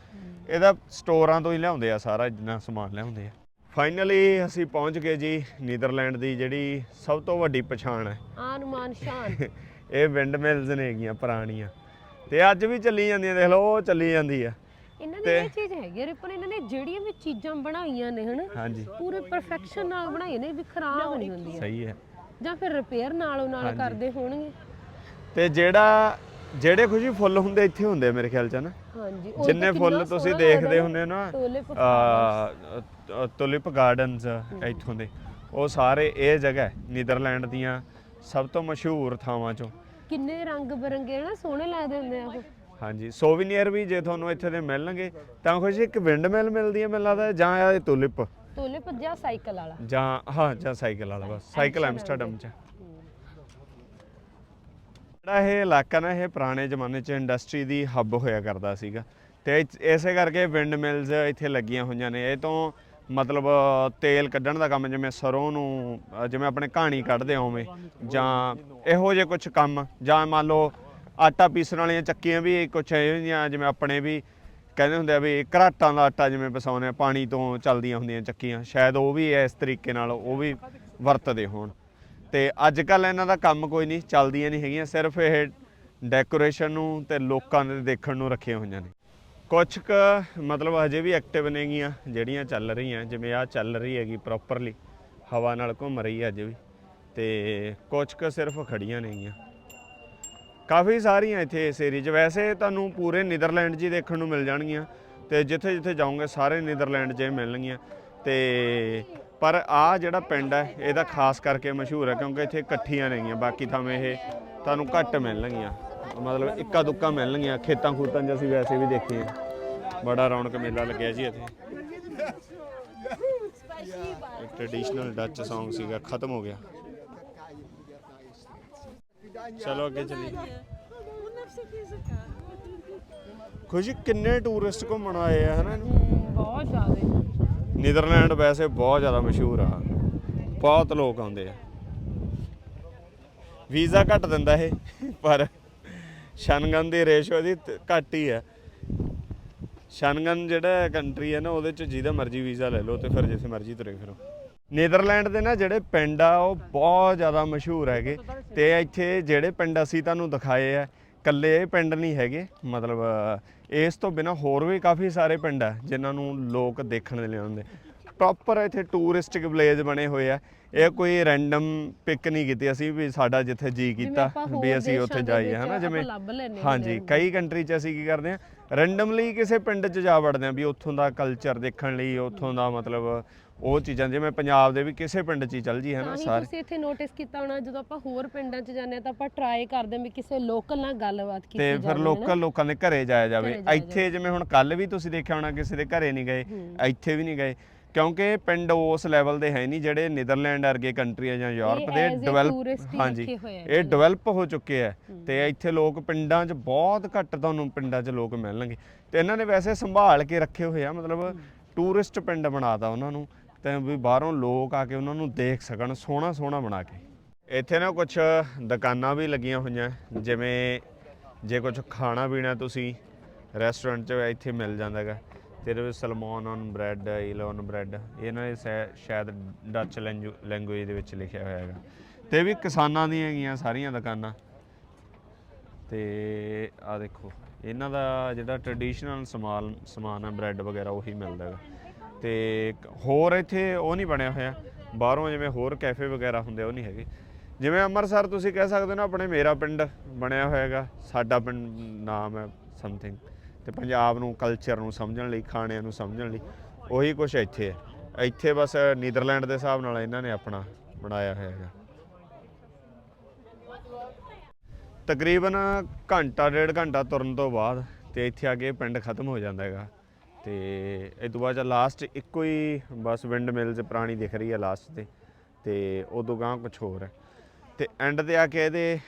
ਇਹਦਾ ਸਟੋਰਾਂ ਤੋਂ ਹੀ ਲਿਆਉਂਦੇ ਆ ਸਾਰਾ ਜਿੰਨਾ ਸਮਾਨ ਲਿਆਉਂਦੇ ਆ। ਫਾਈਨਲੀ ਅਸੀਂ ਪਹੁੰਚ ਗਏ ਜੀ ਨੀਦਰਲੈਂਡ ਦੀ ਜਿਹੜੀ ਸਭ ਤੋਂ ਵੱਡੀ ਪਛਾਣ ਹੈ। ਆਨਮਾਨ ਸ਼ਾਨ। ਇਹ ਵਿੰਡ ਮਿਲਸ ਨੇ ਹੈਗੀਆਂ ਪੁਰਾਣੀਆਂ। ਤੇ ਅੱਜ ਵੀ ਚੱਲੀ ਜਾਂਦੀਆਂ ਦੇਖ ਲਓ ਉਹ ਚੱਲੀ ਜਾਂਦੀ ਆ। ਇਹਨਾਂ ਦੀ ਇਹ ਚੀਜ਼ ਹੈਗੀ ਆ ਰਿਪਨ ਇਹਨਾਂ ਨੇ ਜਿਹੜੀਆਂ ਵੀ ਚੀਜ਼ਾਂ ਬਣਾਈਆਂ ਨੇ ਹਨਾ? ਹਾਂਜੀ। ਪੂਰੇ ਪਰਫੈਕਸ਼ਨ ਨਾਲ ਬਣਾਈਆਂ ਨੇ ਵੀ ਖਰਾਬ ਨਹੀਂ ਹੁੰਦੀਆਂ। ਸਹੀ ਹੈ। ਜਾਂ ਫਿਰ ਰਿਪੇਅਰ ਨਾਲੋਂ ਨਾਲ ਕਰਦੇ ਹੋਣਗੇ। ਤੇ ਜਿਹੜਾ ਜਿਹੜੇ ਖੁਸ਼ੀ ਫੁੱਲ ਹੁੰਦੇ ਇੱਥੇ ਹੁੰਦੇ ਆ ਮੇਰੇ ਖਿਆਲ ਚ ਨਾ। ਹਾਂਜੀ ਉਹ ਜਿੰਨੇ ਤਾਂ ਫੁੱਲ ਕਿੰਨਾ ਤੁਸੀਂ ਸੋਹਣਾ ਦੇਖਦੇ ਹੁੰਦੇ ਹੋ ਨਾ ਟੋਲਿਪ ਟੁਲਿਪ ਗਾਰਡਨਸ ਇੱਥੋਂ ਦੇ ਉਹ ਸਾਰੇ ਇਹ ਜਗ੍ਹਾ ਹੈ, ਨੀਦਰਲੈਂਡ ਦੀਆਂ ਸਭ ਤੋਂ ਮਸ਼ਹੂਰ ਥਾਵਾਂ ਚੋਂ। ਕਿੰਨੇ ਰੰਗ ਬਰੰਗੇ ਨਾ ਸੋਹਣੇ ਲੱਗਦੇ ਹੁੰਦੇ ਆ ਉਹ। ਹਾਂਜੀ ਸੋਵੀਨੀਅਰ ਵੀ ਜੇ ਤੁਹਾਨੂੰ ਇੱਥੇ ਦੇ ਮਿਲਣਗੇ ਤਾਂ ਕੁਝ ਇੱਕ ਵਿੰਡ ਮਿਲ ਮਿਲਦੀ ਹੈ ਮੈਨੂੰ ਲੱਗਦਾ ਹੈ, ਜਾਂ ਇਹ ਟੁਲਿਪ ਤੋਲੇ ਭੱਜਿਆ ਸਾਈਕਲ ਵਾਲਾ। ਜਾਂ ਹਾਂ ਜਾਂ ਸਾਈਕਲ ਵਾਲਾ ਬਸ ਸਾਈਕਲ ਐਮਸਟਰਡਮ ਚ। ਜਿਹੜਾ ਇਹ ਇਲਾਕਾ ਨਾ, ਇਹ ਪੁਰਾਣੇ ਜ਼ਮਾਨੇ 'ਚ ਇੰਡਸਟਰੀ ਦੀ ਹੱਬ ਹੋਇਆ ਕਰਦਾ ਸੀਗਾ। ਤੇ ਇਸੇ ਕਰਕੇ ਵਿੰਡ ਮਿਲਸ ਇੱਥੇ ਲੱਗੀਆਂ ਹੋਈਆਂ ਨੇ। ਇਹ ਤੋਂ ਮਤਲਬ ਤੇਲ ਕੱਢਣ ਦਾ ਕੰਮ, ਜਿਵੇਂ ਸਰੋਂ ਨੂੰ, ਜਿਵੇਂ ਆਪਣੇ ਕਹਾਣੀ ਕੱਢਦੇ ਆ ਜਾਂ ਇਹੋ ਜਿਹੇ ਕੁਝ ਕੰਮ, ਜਾਂ ਮੰਨ ਲਓ ਆਟਾ ਪੀਸਣ ਵਾਲੀਆਂ ਚੱਕੀਆਂ ਵੀ ਕੁਝ ਇਹੋ ਜਿਹੀਆਂ, ਜਿਵੇਂ ਆਪਣੇ ਵੀ ਕਹਿੰਦੇ ਹੁੰਦੇ ਆ ਵੀ ਘਰਾਟਾਂ ਦਾ ਆਟਾ ਜਿਵੇਂ ਪਿਸਾਉਂਦੇ ਆ, ਪਾਣੀ ਤੋਂ ਚੱਲਦੀਆਂ ਹੁੰਦੀਆਂ ਚੱਕੀਆਂ। ਸ਼ਾਇਦ ਉਹ ਵੀ ਇਸ ਤਰੀਕੇ ਨਾਲ ਉਹ ਵੀ ਵਰਤਦੇ ਹੋਣ। ਤੇ ਅੱਜ ਕੱਲ ਇਹਨਾਂ ਦਾ ਕੰਮ ਕੋਈ ਨਹੀਂ, ਚੱਲਦੀਆਂ ਨਹੀਂ ਹੈਗੀਆਂ, ਸਿਰਫ ਇਹ ਡੈਕੋਰੇਸ਼ਨ ਨੂੰ ਤੇ ਲੋਕਾਂ ਦੇ ਦੇਖਣ ਨੂੰ ਰੱਖੀਆਂ ਹੋਈਆਂ ਨੇ। ਕੁਝ ਕੁ ਮਤਲਬ ਹਜੇ ਵੀ ਐਕਟਿਵ ਨੇਗੀਆਂ ਜਿਹੜੀਆਂ ਚੱਲ ਰਹੀਆਂ, ਜਿਵੇਂ ਆ ਚੱਲ ਰਹੀ ਹੈਗੀ ਪ੍ਰੋਪਰਲੀ ਹਵਾ ਨਾਲ ਘੁੰਮ ਰਹੀ ਹੈ ਅਜੇ ਵੀ, ਤੇ ਕੁਝ ਕੁ ਸਿਰਫ ਖੜੀਆਂ ਨੇਗੀਆਂ ਕਾਫੀ ਸਾਰੀਆਂ ਇੱਥੇ ਇਸ ਏਰੀਏ 'ਚ, ਵੈਸੇ ਤੁਹਾਨੂੰ ਪੂਰੇ ਨੀਦਰਲੈਂਡ ਜੀ ਦੇਖਣ ਨੂੰ ਮਿਲ ਜਾਣਗੀਆਂ, ਤੇ ਜਿੱਥੇ ਜਿੱਥੇ ਜਾਓਗੇ ਸਾਰੇ ਨੀਦਰਲੈਂਡ 'ਚ ਮਿਲਣਗੀਆਂ, ਤੇ ਪਰ ਆ ਜਿਹੜਾ ਪਿੰਡ ਹੈ, ਇਹਦਾ ਖਾਸ ਕਰਕੇ ਮਸ਼ਹੂਰ ਹੈ ਕਿਉਂਕਿ ਇੱਥੇ ਇਕੱਠੀਆਂ ਨੇਗੀਆਂ ਬਾਕੀ ਥਾਵੇਂ ਇਹ ਤੁਹਾਨੂੰ ਘੱਟ ਮਿਲਣਗੀਆਂ। ਮਤਲਬ ਇੱਕਾ ਦੁੱਕਾ ਮਿਲਣਗੀਆਂ, ਖੇਤਾਂ ਖੂਤਾਂ 'ਚ ਅਸੀਂ ਵੈਸੇ ਵੀ ਦੇਖੇ ਬੜਾ ਰੌਣਕ ਮੇਲਾ ਲੱਗਿਆ ਜੀ ਇੱਥੇ। ਇੱਕ ਟ੍ਰੈਡੀਸ਼ਨਲ ਡੱਚ Song ਸੀਗਾ, ਖਤਮ ਹੋ ਗਿਆ। ਚਲੋ ਅੱਗੇ ਚੱਲੀਏ। ਖੁਸ਼ੀ, ਕਿੰਨੇ ਟੂਰਿਸਟ ਘੁੰਮਣ ਆਏ ਆ, ਹਨਾ ਬਹੁਤ ਜ਼ਿਆਦਾ। ਨੀਦਰਲੈਂਡ ਵੈਸੇ ਬਹੁਤ ਜ਼ਿਆਦਾ ਮਸ਼ਹੂਰ ਆ। ਬਹੁਤ ਲੋਕ ਆਉਂਦੇ ਆ। ਵੀਜ਼ਾ ਘੱਟ ਦਿੰਦਾ ਇਹ, ਪਰ ਸ਼ਨਗਨ ਦੀ ਰੇਸ਼ੋ ਦੀ ਘੱਟ ਹੀ ਹੈ ਸ਼ਨਗਨ ਜਿਹੜਾ ਕੰਟਰੀ ਹੈ ਨਾ, ਉਹਦੇ ਚ ਜਿਹਦਾ ਮਰਜ਼ੀ ਵੀਜ਼ਾ ਲੈ ਲਓ ਤੇ ਫਿਰ ਜਿੱਥੇ ਮਰਜ਼ੀ ਤੁਰੇ ਫਿਰੋ। ਨੀਦਰਲੈਂਡ ਦੇ ਨਾ ਜਿਹੜੇ ਪਿੰਡ ਆ, ਉਹ ਬਹੁਤ ਜ਼ਿਆਦਾ ਮਸ਼ਹੂਰ ਹੈਗੇ ਤੇ ਇੱਥੇ ਜਿਹੜੇ ਪਿੰਡ ਅਸੀਂ ਤੁਹਾਨੂੰ ਦਿਖਾਏ ਆ ਕੱਲੇ ਇਹ ਪਿੰਡ ਨਹੀਂ ਹੈਗੇ। ਮਤਲਬ ਇਸ ਤੋਂ ਬਿਨਾ ਹੋਰ ਵੀ ਕਾਫੀ ਸਾਰੇ ਪਿੰਡ ਆ, ਜਿਨ੍ਹਾਂ ਨੂੰ ਲੋਕ ਦੇਖਣ ਦੇ ਲਈ ਆਉਂਦੇ। ਪ੍ਰੋਪਰ ਇੱਥੇ ਟੂਰਿਸਟਿਕ ਵਿਲੇਜ ਬਣੇ ਹੋਏ ਆ। ਇਹ ਕੋਈ ਰੈਂਡਮ ਪਿਕ ਨਹੀਂ ਕੀਤੀ ਅਸੀਂ ਵੀ ਸਾਡਾ ਜਿੱਥੇ ਜੀ ਕੀਤਾ ਵੀ ਅਸੀਂ ਉੱਥੇ ਜਾਈਏ ਹਨਾ ਜਿਵੇਂ ਹਾਂਜੀ ਕਈ ਕੰਟਰੀ 'ਚ ਅਸੀਂ ਕੀ ਕਰਦੇ ਆ ਰੈਂਡਮਲੀ ਕਿਸੇ ਪਿੰਡ 'ਚ ਜਾ ਵੜਦੇ ਆ ਵੀ ਉੱਥੋਂ ਦਾ ਕਲਚਰ ਦੇਖਣ ਲਈ ਉੱਥੋਂ ਦਾ ਮਤਲਬ ਉਹ ਚੀਜ਼ਾਂ ਜਿਵੇਂ ਪੰਜਾਬ ਦੇ ਵੀ ਕਿਸੇ ਪਿੰਡ 'ਚ ਹੀ ਚੱਲ ਜੀ ਹਨਾ ਤਾਂ ਹੀ ਸਾਰੇ। ਤੁਸੀਂ ਇੱਥੇ ਨੋਟਿਸ ਕੀਤਾ ਹੋਣਾ ਜਦੋਂ ਆਪਾਂ ਹੋਰ ਪਿੰਡਾਂ 'ਚ ਜਾਂਦੇ ਹਾਂ ਤਾਂ ਆਪਾਂ ਟਰਾਈ ਕਰਦੇ ਵੀ ਕਿਸੇ ਲੋਕਲ ਨਾਲ ਗੱਲਬਾਤ ਕੀਤੀ ਤੇ ਜਾਵੇ ਫਿਰ ਲੋਕਲ ਲੋਕਾਂ ਦੇ ਘਰੇ ਜਾਇਆ ਜਾਵੇ। ਇੱਥੇ ਜਿਵੇਂ ਹੁਣ ਕੱਲ ਵੀ ਤੁਸੀਂ ਦੇਖਿਆ ਹੋਣਾ ਕਿਸੇ ਦੇ ਘਰੇ ਨਹੀਂ ਗਏ ਇੱਥੇ ਵੀ ਨਹੀਂ ਗਏ। ਕਿਉਂਕਿ ਪਿੰਡ ਉਸ ਲੈਵਲ ਦੇ ਹੈ ਨਹੀਂ ਜਿਹੜੇ ਨੀਦਰਲੈਂਡ ਵਰਗੇ ਕੰਟਰੀਆਂ ਜਾਂ ਯੂਰਪ ਦੇ ਡਿਵੈਲਪ ਹਾਂਜੀ ਇਹ ਡਿਵੈਲਪ ਹੋ ਚੁੱਕੇ ਆ ਤੇ ਇੱਥੇ ਲੋਕ ਪਿੰਡਾਂ 'ਚ ਬਹੁਤ ਘੱਟ ਤੁਹਾਨੂੰ ਪਿੰਡਾਂ 'ਚ ਲੋਕ ਮਿਲਣਗੇ। ਤੇ ਇਹਨਾਂ ਨੇ ਵੈਸੇ ਸੰਭਾਲ ਕੇ ਰੱਖੇ ਹੋਏ ਆ ਮਤਲਬ ਟੂਰਿਸਟ ਪਿੰਡ ਬਣਾਤਾ ਉਹਨਾਂ ਨੂੰ ਤੇ ਵੀ ਬਾਹਰੋਂ ਲੋਕ ਆ ਕੇ ਉਹਨਾਂ ਨੂੰ ਦੇਖ ਸਕਣ ਸੋਹਣਾ ਸੋਹਣਾ ਬਣਾ ਕੇ। ਇੱਥੇ ਨਾ ਕੁਝ ਦੁਕਾਨਾਂ ਵੀ ਲੱਗੀਆਂ ਹੋਈਆਂ ਜਿਵੇਂ ਜੇ ਕੁਝ ਖਾਣਾ ਪੀਣਾ ਤੁਸੀਂ ਰੈਸਟੋਰੈਂਟ 'ਚ ਇੱਥੇ ਮਿਲ ਜਾਂਦਾ ਹੈਗਾ। ਤੇ ਇਹਦੇ ਵਿੱਚ ਸਲਮੋਨ ਔਨ ਬ੍ਰੈਡ ਇਲੋਨ ਬ੍ਰੈਡ ਇਹਨਾਂ ਨੇ ਸ਼ਾਇ- ਸ਼ਾਇਦ ਡੱਚ ਲੈਂਗੁਏਜ ਦੇ ਵਿੱਚ ਲਿਖਿਆ ਹੋਇਆ ਹੈਗਾ। ਤੇ ਇਹ ਵੀ ਕਿਸਾਨਾਂ ਦੀਆਂ ਹੈਗੀਆਂ ਸਾਰੀਆਂ ਦੁਕਾਨਾਂ। ਤੇ ਆ ਦੇਖੋ, ਇਹਨਾਂ ਦਾ ਜਿਹੜਾ ਟ੍ਰੈਡੀਸ਼ਨਲ ਸਮਾਨ ਸਮਾਨ ਹੈ ਬ੍ਰੈਡ ਵਗੈਰਾ, ਉਹੀ ਮਿਲਦਾ ਹੈਗਾ। ਤੇ ਹੋਰ ਇੱਥੇ ਉਹ ਨਹੀਂ ਬਣਿਆ ਹੋਇਆ। ਬਾਹਰੋਂ ਜਿਵੇਂ ਹੋਰ ਕੈਫੇ ਵਗੈਰਾ ਹੁੰਦੇ ਉਹ ਨਹੀਂ ਹੈਗੇ। ਜਿਵੇਂ ਅੰਮ੍ਰਿਤਸਰ ਤੁਸੀਂ ਕਹਿ ਸਕਦੇ ਹੋ ਨਾ, ਆਪਣੇ ਮੇਰਾ ਪਿੰਡ ਬਣਿਆ ਹੋਇਆ ਹੈਗਾ। ਸਾਡਾ ਪਿੰਡ ਨਾਮ ਹੈ ਸਮਥਿੰਗ ਤੇ ਪੰਜਾਬ ਨੂੰ ਕਲਚਰ ਨੂੰ ਸਮਝਣ ਲਈ, ਖਾਣਿਆਂ ਨੂੰ ਸਮਝਣ ਲਈ, ਉਹੀ ਕੁਝ ਇੱਥੇ ਹੈ। ਇੱਥੇ ਬਸ ਨੀਦਰਲੈਂਡ ਦੇ ਹਿਸਾਬ ਨਾਲ ਇਹਨਾਂ ਨੇ ਆਪਣਾ ਬਣਾਇਆ ਹੋਇਆ ਹੈਗਾ। ਤਕਰੀਬਨ ਘੰਟਾ, ਡੇਢ ਘੰਟਾ ਤੁਰਨ ਤੋਂ ਬਾਅਦ ਤੇ ਇੱਥੇ ਆ ਕੇ ਪਿੰਡ ਖਤਮ ਹੋ ਜਾਂਦਾ ਹੈਗਾ। ਤੇ ਇਹ ਤੋਂ ਬਾਅਦ ਲਾਸਟ ਇੱਕੋ ਹੀ ਬਸ ਵਿੰਡ ਮਿਲਸ ਪੁਰਾਣੀ ਦਿਖ ਰਹੀ ਹੈ ਲਾਸਟ ਤੇ ਤੇ ਉਦੋਂ ਗਾਂ ਕੁਝ ਹੋਰ ਹੈ। ਤੇ ਐਂਡ ਤੇ ਆ ਕੇ ਇਹਦੇ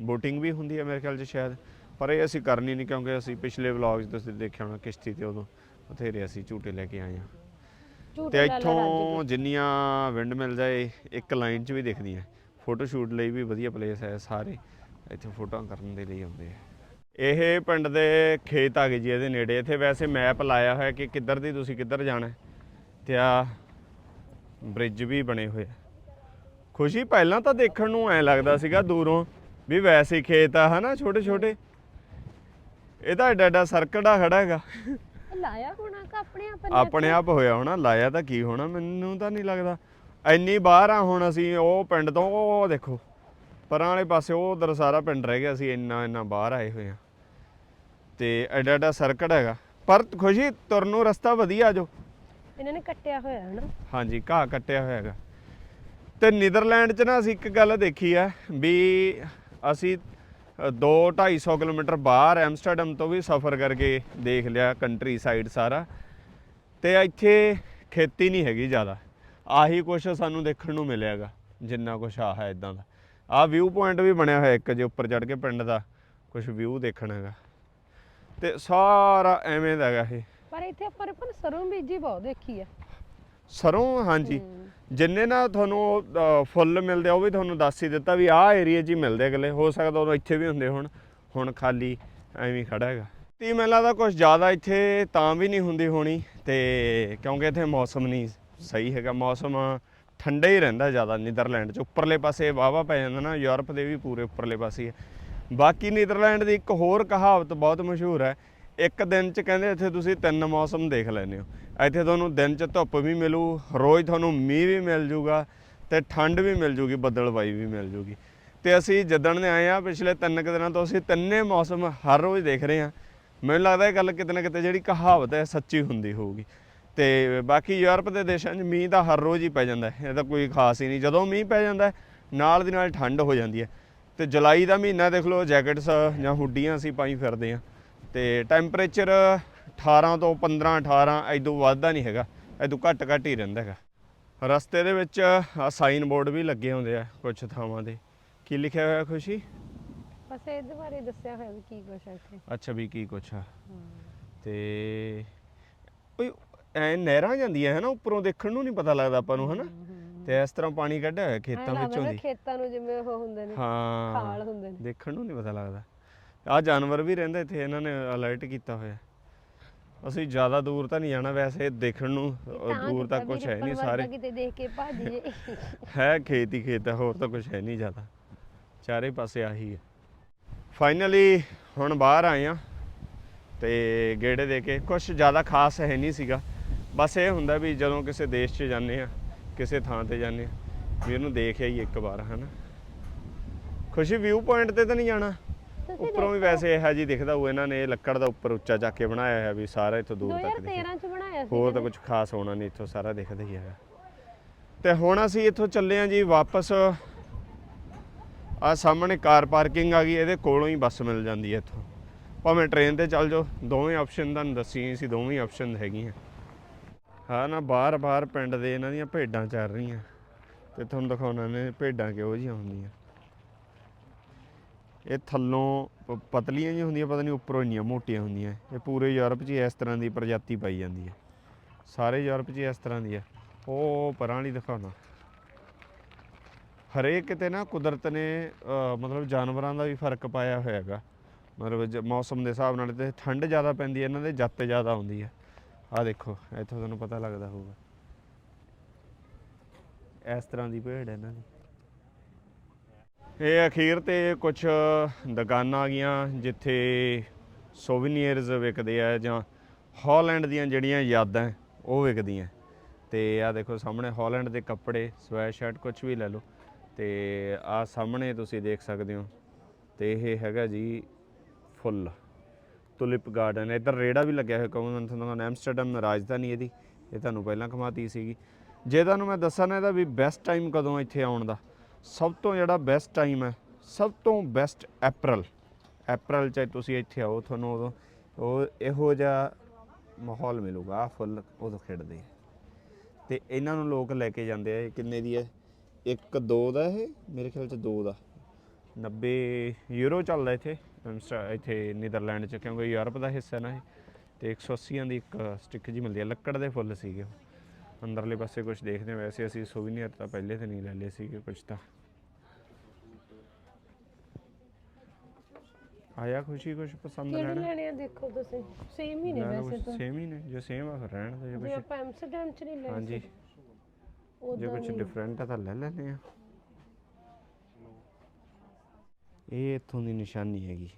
ਬੋਟਿੰਗ ਵੀ ਹੁੰਦੀ ਹੈ ਮੇਰੇ ਖਿਆਲ 'ਚ ਸ਼ਾਇਦ। ਪਰ ਇਹ ਅਸੀਂ ਕਰਨੀ ਨਹੀਂ ਕਿਉਂਕਿ ਅਸੀਂ ਪਿਛਲੇ ਵਲੌਗਸ ਤੁਸੀਂ ਦੇਖਿਆ ਹੋਣਾ ਕਿਸ਼ਤੀ ਤੇ ਉਦੋਂ। ਬਥੇਰੇ ਅਸੀਂ ਝੂਟੇ ਲੈ ਕੇ ਆਏ ਝੂਟੇ ਤੇ ਇੱਥੋਂ ਜਿੰਨੀਆਂ ਵਿੰਡ ਮਿਲ ਜਾਏ ਇੱਕ ਲਾਈਨ 'ਚ ਵੀ ਦਿਖਦੀਆਂ ਫੋਟੋ ਸ਼ੂਟ ਲਈ ਵੀ ਵਧੀਆ ਪਲੇਸ ਹੈ ਸਾਰੇ। ਇੱਥੇ ਫੋਟੋਆਂ ਕਰਨ ਦੇ ਲਈ ਆਉਂਦੇ ਆ ਇਹ ਪਿੰਡ ਦੇ ਖੇਤ ਆ ਗਏ ਜੀ ਇਹਦੇ ਨੇੜੇ। ਇੱਥੇ ਵੈਸੇ ਮੈਪ ਲਾਇਆ ਹੋਇਆ ਕਿ ਕਿੱਧਰ ਦੀ ਤੁਸੀਂ ਕਿੱਧਰ ਜਾਣਾ। ਤੇ ਆ ਬ੍ਰਿਜ ਵੀ ਬਣੇ ਹੋਏ ਆ। ਖੁਸ਼ੀ ਪਹਿਲਾਂ ਤਾਂ ਦੇਖਣ ਨੂੰ ਐ ਲੱਗਦਾ ਸੀਗਾ ਦੂਰੋਂ ਵੀ ਵੈਸੇ ਖੇਤ ਆ ਹਨਾ ਛੋਟੇ ਛੋਟੇ ਇਹ ਤਾਂ ਐਡਾ ਐਡਾ ਸਰਕਟ ਆ ਖੜਾ ਹੈਗਾ? ਲਾਇਆ ਹੋਣਾ ਕਿ ਆਪਣੇ ਆਪ ਨੇ ਆਪਣੇ ਆਪ ਹੋਇਆ ਹੋਣਾ ਲਾਇਆ ਤਾਂ ਕੀ ਹੋਣਾ? ਮੈਨੂੰ ਤਾਂ ਨਹੀਂ ਲੱਗਦਾ। ਇੰਨੀ ਬਾਹਰ ਆ ਹੁਣ ਅਸੀਂ ਉਹ ਪਿੰਡ ਤੋਂ ਉਹ ਦੇਖੋ। ਪਰਾਂ ਵਾਲੇ ਪਾਸੇ ਉਹ ਉਧਰ ਸਾਰਾ ਪਿੰਡ ਰਹਿ ਗਿਆ ਅਸੀਂ ਇੰਨਾ ਇੰਨਾ ਬਾਹਰ ਆਏ ਹੋਏ ਆ। ਤੇ ਐਡਾ ਐਡਾ ਸਰਕਟ ਹੈਗਾ? ਪਰ ਖੁਸ਼ੀ ਤੁਰਨ ਨੂੰ ਰਸਤਾ ਵਧੀਆ ਜੋ। ਇਹਨਾਂ ਨੇ ਕੱਟਿਆ ਹੋਇਆ ਹੈ ਨਾ ਹਾਂਜੀ ਘਾਹ ਕੱਟਿਆ ਹੋਇਆ ਹੈਗਾ। ਤੇ ਨੀਦਰਲੈਂਡ 'ਚ ਨਾ ਅਸੀਂ ਇੱਕ ਗੱਲ ਦੇਖੀ ਆ ਵੀ ਅਸੀਂ 2 250 ਕਿਲੋਮੀਟਰ ਬਾਹਰ ਐਮਸਟਰਡਮ ਤੋਂ ਵੀ ਸਫ਼ਰ ਕਰਕੇ ਦੇਖ ਲਿਆ ਕੰਟਰੀ ਸਾਈਡ ਸਾਰਾ। ਤੇ ਇੱਥੇ ਖੇਤੀ ਨਹੀਂ ਹੈਗੀ ਜ਼ਿਆਦਾ। ਆਹੀ ਕੁਛ ਸਾਨੂੰ ਦੇਖਣ ਨੂੰ ਮਿਲਿਆਗਾ ਜਿੰਨਾ ਕੁਛ ਆ ਹੈ ਇਦਾਂ ਦਾ। ਆ ਵਿਊ ਪੁਆਇੰਟ ਵੀ ਬਣਿਆ ਹੋਇਆ ਇੱਕ ਜੇ ਉੱਪਰ ਚੜ ਕੇ ਪਿੰਡ ਦਾ, ਕੁਛ ਵਿਊ ਦੇਖਣਾ ਹੈਗਾ। ਤੇ ਸਾਰਾ ਐਵੇਂ ਦਾ ਹੈਗਾ ਇਹ। ਪਰ ਇੱਥੇ ਆਪਾਂ ਨੇ ਪਰ ਸਰੋਂ ਬੀਜੀ ਬਹੁਤ ਦੇਖੀ ਆ। ਸਰੋਂ ਹਾਂਜੀ। ਜਿੰਨੇ ਨਾ ਤੁਹਾਨੂੰ ਫੁੱਲ ਮਿਲਦੇ ਆ ਉਹ ਵੀ ਤੁਹਾਨੂੰ ਦੱਸ ਹੀ ਦਿੱਤਾ ਵੀ ਆਹ ਏਰੀਆ 'ਚ ਹੀ ਮਿਲਦੇ ਅਗਲੇ। ਹੋ ਸਕਦਾ ਉਹ ਇੱਥੇ ਵੀ ਹੁੰਦੇ ਹੁਣ ਹੁਣ ਖਾਲੀ ਐਵੇਂ ਖੜਾ ਹੈਗਾ। ਤੀ ਮੈਨੂੰ ਲੱਗਦਾ ਕੁਝ ਜ਼ਿਆਦਾ ਇੱਥੇ ਤਾਂ ਵੀ ਨਹੀਂ ਹੁੰਦੀ ਹੋਣੀ ਤੇ ਕਿਉਂਕਿ ਇੱਥੇ ਮੌਸਮ ਨਹੀਂ ਸਹੀ ਹੈਗਾ। ਮੌਸਮ ਠੰਡਾ ਹੀ ਰਹਿੰਦਾ ਜ਼ਿਆਦਾ ਨੀਦਰਲੈਂਡ 'ਚ। ਉੱਪਰਲੇ ਪਾਸੇ ਵਾਵਾ ਪੈ ਜਾਂਦਾ ਨਾ ਯੂਰਪ ਦੇ ਵੀ ਪੂਰੇ ਉੱਪਰਲੇ ਪਾਸੇ ਹੈ ਬਾਕੀ ਨੀਦਰਲੈਂਡ ਦੀ ਇੱਕ ਹੋਰ ਕਹਾਵਤ ਬਹੁਤ ਮਸ਼ਹੂਰ ਹੈ ਇੱਕ ਦਿਨ 'ਚ ਕਹਿੰਦੇ ਇੱਥੇ ਤੁਸੀਂ ਤਿੰਨ ਮੌਸਮ ਦੇਖ ਲੈਂਦੇ ਹੋ। ਇੱਥੇ ਤੁਹਾਨੂੰ ਦਿਨ 'ਚ ਧੁੱਪ ਵੀ ਮਿਲੂ, ਰੋਜ਼ ਤੁਹਾਨੂੰ ਮੀਂਹ ਵੀ ਮਿਲ ਜੂਗਾ ਤੇ ਠੰਡ ਵੀ ਮਿਲ ਜੂਗੀ ਬੱਦਲਵਾਈ ਵੀ ਮਿਲ ਜੂਗੀ। ਤੇ ਅਸੀਂ ਜਿੱਦਣ ਦੇ ਆਏ ਆ, ਪਿਛਲੇ ਤਿੰਨ ਕੁ ਦਿਨਾਂ ਤੋਂ ਅਸੀਂ ਤਿੰਨੇ ਮੌਸਮ ਹਰ ਰੋਜ਼ ਦੇਖ ਰਹੇ ਆ। ਮੈਨੂੰ ਲੱਗਦਾ ਇਹ ਗੱਲ ਕਿਤੇ ਨਾ ਕਿਤੇ ਜਿਹੜੀ ਕਹਾਵਤ ਹੈ, ਸੱਚੀ ਹੁੰਦੀ ਹੋਊਗੀ। ਤੇ ਬਾਕੀ ਯੂਰਪ ਦੇ ਦੇਸ਼ਾਂ 'ਚ ਮੀਂਹ ਤਾਂ ਹਰ ਰੋਜ਼ ਹੀ ਪੈ ਜਾਂਦਾ ਹੈ। ਇਹ ਤਾਂ ਕੋਈ ਖਾਸ ਹੀ ਨਹੀਂ। ਜਦੋਂ ਮੀਂਹ ਪੈ ਜਾਂਦਾ ਨਾਲ ਦੀ ਨਾਲ ਠੰਡ ਹੋ ਜਾਂਦੀ ਹੈ। ਤੇ ਜੁਲਾਈ ਦਾ ਮਹੀਨਾ ਦੇਖ ਲਓ, ਜੈਕਟਸ ਜਾਂ ਹੁੱਡੀਆਂ ਅਸੀਂ ਪਾਈ ਫਿਰਦੇ ਆ। ਤੇ ਟੈਂਪਰੇਚਰ 18 ਤੋਂ 15 18 ਐਦੋਂ ਵੱਧਦਾ ਨਹੀਂ ਹੈਗਾ। ਐਦੋਂ ਘੱਟ ਘੱਟ ਹੀ ਰਹਿੰਦਾ ਹੈਗਾ। ਰਸਤੇ ਦੇ ਵਿੱਚ ਆ ਸਾਈਨ ਬੋਰਡ ਵੀ ਲੱਗੇ ਹੁੰਦੇ ਆ ਕੁਝ ਥਾਵਾਂ ਦੇ ਕੀ ਲਿਖਿਆ ਹੋਇਆ ਖੁਸ਼ੀ? ਬਸ ਇਹਦੇ ਬਾਰੇ ਦੱਸਿਆ ਹੋਇਆ ਵੀ ਕੀ ਕੁਛ ਹੈ ਇੱਥੇ। ਅੱਛਾ ਵੀ ਕੀ ਕੁਛ ਆ। ਤੇ ਓਏ ਐ ਨਹਿਰਾਂ ਜਾਂਦੀਆਂ ਹੈ ਨਾ ਉੱਪਰੋਂ ਦੇਖਣ ਨੂੰ ਨਹੀਂ ਪਤਾ ਲੱਗਦਾ ਆਪਾਂ ਨੂੰ ਹਨਾ? ਤੇ ਇਸ ਤਰ੍ਹਾਂ ਪਾਣੀ ਕੱਢਿਆ ਹੋਇਆ ਖੇਤਾਂ ਵਿੱਚੋਂ ਦੀ। ਖੇਤਾਂ ਨੂੰ ਜਿਵੇਂ ਉਹ ਹੁੰਦੇ ਨੇ ਹਾਂ। ਖਾਲ ਹੁੰਦੇ ਨੇ। ਦੇਖਣ ਨੂੰ ਨਹੀਂ ਪਤਾ ਲੱਗਦਾ। ਆ ਜਾਨਵਰ ਵੀ ਰਹਿੰਦੇ ਇੱਥੇ ਇਹਨਾਂ ਨੇ ਅਲਰਟ ਕੀਤਾ ਹੋਇਆ। ਅਸੀਂ ਜ਼ਿਆਦਾ ਦੂਰ ਤਾਂ ਨਹੀਂ ਜਾਣਾ ਵੈਸੇ ਦੇਖਣ ਨੂੰ ਦੂਰ ਤੱਕ ਕੁਝ ਹੈ ਨਹੀਂ ਸਾਰੇ। ਕਿਤੇ ਦੇਖ ਕੇ ਭੱਜ ਜੇ। ਹੈ ਖੇਤ ਹੀ ਖੇਤ ਹੈ ਹੋਰ ਤਾਂ ਕੁਝ ਹੈ ਨਹੀਂ ਜ਼ਿਆਦਾ। ਚਾਰੇ ਪਾਸੇ ਆਹੀ ਹੈ। ਫਾਈਨਲੀ ਹੁਣ ਬਾਹਰ ਆਏ ਆ ਤੇ ਗੇੜੇ ਦੇ ਕੇ ਕੁਝ ਜ਼ਿਆਦਾ ਖਾਸ ਹੈ ਨਹੀਂ ਸੀਗਾ। ਬਸ ਇਹ ਹੁੰਦਾ ਵੀ ਜਦੋਂ ਕਿਸੇ ਦੇਸ਼ 'ਚ ਜਾਂਦੇ ਆ ਕਿਸੇ ਥਾਂ ਤੇ ਜਾਂਦੇ ਆ ਵੀ ਇਹਨੂੰ ਦੇਖ ਆਈ ਇੱਕ ਵਾਰ ਹਨਾ। ਖੁਸ਼ੀ ਵਿਊ ਪੁਆਇੰਟ ਤੇ ਤਾਂ ਨਹੀਂ ਜਾਣਾ। ਉੱਪਰੋਂ ਵੀ ਵੈਸੇ ਇਹੋ ਜੀ ਦਿਖਦਾ ਉਹ ਇਹਨਾਂ ਨੇ ਇਹ ਲੱਕੜ ਦਾ ਉੱਪਰ ਉੱਚਾ ਚੱਕ ਕੇ ਬਣਾਇਆ ਹੋਇਆ ਵੀ ਸਾਰਾ ਇੱਥੋਂ ਦੂਰ ਤੱਕ ਦਿਖੇ 2013 ਚ ਬਣਾਇਆ ਸੀ ਹੋਰ ਤਾਂ ਕੁਝ ਖਾਸ ਹੋਣਾ ਨਹੀਂ ਇੱਥੋਂ ਸਾਰਾ ਦਿਖਦਾ ਹੀ ਹੈਗਾ। ਤੇ ਹੁਣ ਅਸੀਂ ਇੱਥੋਂ ਚੱਲੇ ਆਂ ਜੀ ਵਾਪਸ। ਆ ਸਾਹਮਣੇ ਕਾਰ ਪਾਰਕਿੰਗ ਆ ਗਈ ਇਹਦੇ ਕੋਲੋਂ ਹੀ ਬੱਸ ਮਿਲ ਜਾਂਦੀ ਹੈ ਇੱਥੋਂ। ਭਾਵੇਂ ਟ੍ਰੇਨ ਤੇ ਚੱਲ ਜਾਓ ਦੋਵੇਂ ਆਪਸ਼ਨ ਤੁਹਾਨੂੰ ਦੱਸੀ ਸੀ ਦੋਵੇਂ ਆਪਸ਼ਨ ਹੈਗੀਆਂ। ਹਾਂ ਨਾ ਬਾਹਰ ਬਾਹਰ ਪਿੰਡ ਦੇ ਇਹਨਾਂ ਦੀਆਂ ਭੇਡਾਂ ਚੱਲ ਰਹੀਆਂ। ਤੇ ਤੁਹਾਨੂੰ ਦਿਖਾਉਣਾ ਨੇ ਭੇਡਾਂ ਕਿਹੋ ਜਿਹੀਆਂ ਹੁੰਦੀਆਂ। ਇਹ ਥੱਲੋਂ ਪ- ਪਤਲੀਆਂ ਜਿਹੀਆਂ ਹੁੰਦੀਆਂ ਪਤਾ ਨਹੀਂ ਉੱਪਰੋਂ ਇੰਨੀਆਂ ਮੋਟੀਆਂ ਹੁੰਦੀਆਂ। ਇਹ ਪੂਰੇ ਯੂਰਪ 'ਚ ਹੀ ਇਸ ਤਰ੍ਹਾਂ ਦੀ ਪ੍ਰਜਾਤੀ ਪਾਈ ਜਾਂਦੀ ਹੈ। ਸਾਰੇ ਯੂਰਪ 'ਚ ਹੀ ਇਸ ਤਰ੍ਹਾਂ ਦੀ ਹੈ। ਉਹ ਪਰਾਂ ਵਾਲੀ ਦਿਖਾਉਣਾ। ਹਰੇਕ ਕਿਤੇ ਨਾ ਕੁਦਰਤ ਨੇ ਅ, ਮਤਲਬ ਜਾਨਵਰਾਂ ਦਾ ਵੀ ਫ਼ਰਕ ਪਾਇਆ ਹੋਇਆ ਹੈਗਾ। ਮਤਲਬ ਜ- ਮੌਸਮ ਦੇ ਹਿਸਾਬ ਨਾਲ ਤੇ ਠੰਡ ਜ਼ਿਆਦਾ ਪੈਂਦੀ ਹੈ ਇਹਨਾਂ ਦੇ ਜੱਤ ਜ਼ਿਆਦਾ ਆਉਂਦੀ ਹੈ। ਆਹ ਦੇਖੋ ਇੱਥੋਂ ਤੁਹਾਨੂੰ ਪਤਾ ਲੱਗਦਾ ਹੋਊਗਾ। ਇਸ ਤਰ੍ਹਾਂ ਦੀ ਭੇਡ ਹੈ ਇਹਨਾਂ ਦੀ। ਇਹ ਅਖੀਰ ਤੇ ਕੁਝ ਦੁਕਾਨਾਂ ਆ ਗਈਆਂ ਜਿੱਥੇ ਸੋਵੀਨੀਅਰਸ ਵਿਕਦੇ ਆ ਜਾਂ ਹਾਲੈਂਡ ਦੀਆਂ ਜਿਹੜੀਆਂ ਯਾਦਾਂ ਉਹ ਵਿਕਦੀਆਂ ਤੇ ਆ ਦੇਖੋ ਸਾਹਮਣੇ ਹਾਲੈਂਡ ਦੇ ਕੱਪੜੇ ਸਵੈਟ ਸ਼ਰਟ ਕੁਝ ਵੀ ਲੈ ਲਓ। ਤੇ ਆ ਸਾਹਮਣੇ ਤੁਸੀਂ ਦੇਖ ਸਕਦੇ ਹੋ। ਤੇ ਇਹ ਹੈਗਾ ਜੀ ਫੁੱਲ ਟੁਲਿਪ ਗਾਰਡਨ ਇੱਧਰ ਰੇੜਾ ਵੀ ਲੱਗਿਆ ਹੋਇਆ ਕਮਨ ਤੁਹਾਨੂੰ ਐਮਸਟਰਡਮ ਰਾਜਧਾਨੀ ਇਹਦੀ। ਇਹ ਤੁਹਾਨੂੰ ਪਹਿਲਾਂ ਘਮਾਤੀ ਸੀਗੀ। ਜੇ ਤੁਹਾਨੂੰ ਮੈਂ ਦੱਸਾਂ ਨਾ ਇਹਦਾ ਵੀ ਬੈਸਟ ਟਾਈਮ ਕਦੋਂ ਇੱਥੇ ਆਉਣ ਦਾ ਸਭ ਤੋਂ ਜਿਹੜਾ ਬੈਸਟ ਟਾਈਮ ਹੈ, ਸਭ ਤੋਂ ਬੈਸਟ April April ਚ ਤੁਸੀਂ ਇੱਥੇ ਆਓ, ਤੁਹਾਨੂੰ ਉਦੋਂ ਉਹ ਇਹੋ ਜਿਹਾ ਮਾਹੌਲ ਮਿਲੂਗਾ, ਆਹ ਫੁੱਲ ਉਦੋਂ ਖਿੜਦੇ ਆ। ਤੇ ਇਹਨਾਂ ਨੂੰ ਲੋਕ ਲੈ ਕੇ ਜਾਂਦੇ ਆ ਕਿੰਨੇ ਦੀ ਹੈ? ਇੱਕ, ਦੋ ਦਾ ਇਹ? ਮੇਰੇ ਖਿਆਲ ਚ ਦੋ ਦਾ। 90 ਯੂਰੋ ਚੱਲਦਾ ਇੱਥੇ ਐਮਸਟਰ ਇੱਥੇ ਨੀਦਰਲੈਂਡ ਚ, ਕਿਉਂਕਿ ਯੂਰਪ ਦਾ ਹਿੱਸਾ ਨਾ ਇਹ। ਤੇ 180 ਦੀ ਇੱਕ ਸਟਿੱਕ ਜੀ ਮਿਲਦੀ ਹੈ ਲੱਕੜ ਦੇ ਫੁੱਲ ਸੀਗੇ ਅੰਦਰਲੇ ਪਾਸੇ ਕੁਝ ਦੇਖਦੇ ਹਾਂ ਵੈਸੇ ਅਸੀਂ ਸੋਵੀਨੀਅਰ ਤਾਂ ਪਹਿਲੇ ਤੇ ਨਹੀਂ ਲੈ ਲਏ ਸੀਗੇ ਕੁਝ ਤਾਂ। ਆਇਆ ਖੁਸ਼ੀ ਕੁਝ ਪਸੰਦ ਕਿਹੜੇ ਲੈਣਾ? ਲੈਣੇ ਆ ਦੇਖੋ ਤੁਸੀਂ? ਸੇਮ ਹੀ ਨੇ ਵੈਸੇ ਤਾਂ। ਸੇਮ ਹੀ ਨੇ ਜੇ ਸੇਮ ਆ ਫਿਰ ਰਹਿਣ ਦੇ ਜੇ ਕੁਝ ਆਪਾਂ ਐਮਸਟਰਡਮ ਚ ਨਹੀਂ ਲੈ ਹਾਂਜੀ। ਜੇ ਉਦਾਂ ਕੁਝ ਡਿਫਰੈਂਟ ਆ ਤਾਂ ਲੈ ਲੈਣੇ ਆ। ਇਹ ਇੱਥੋਂ ਦੀ ਨਿਸ਼ਾਨੀ ਹੈਗੀ।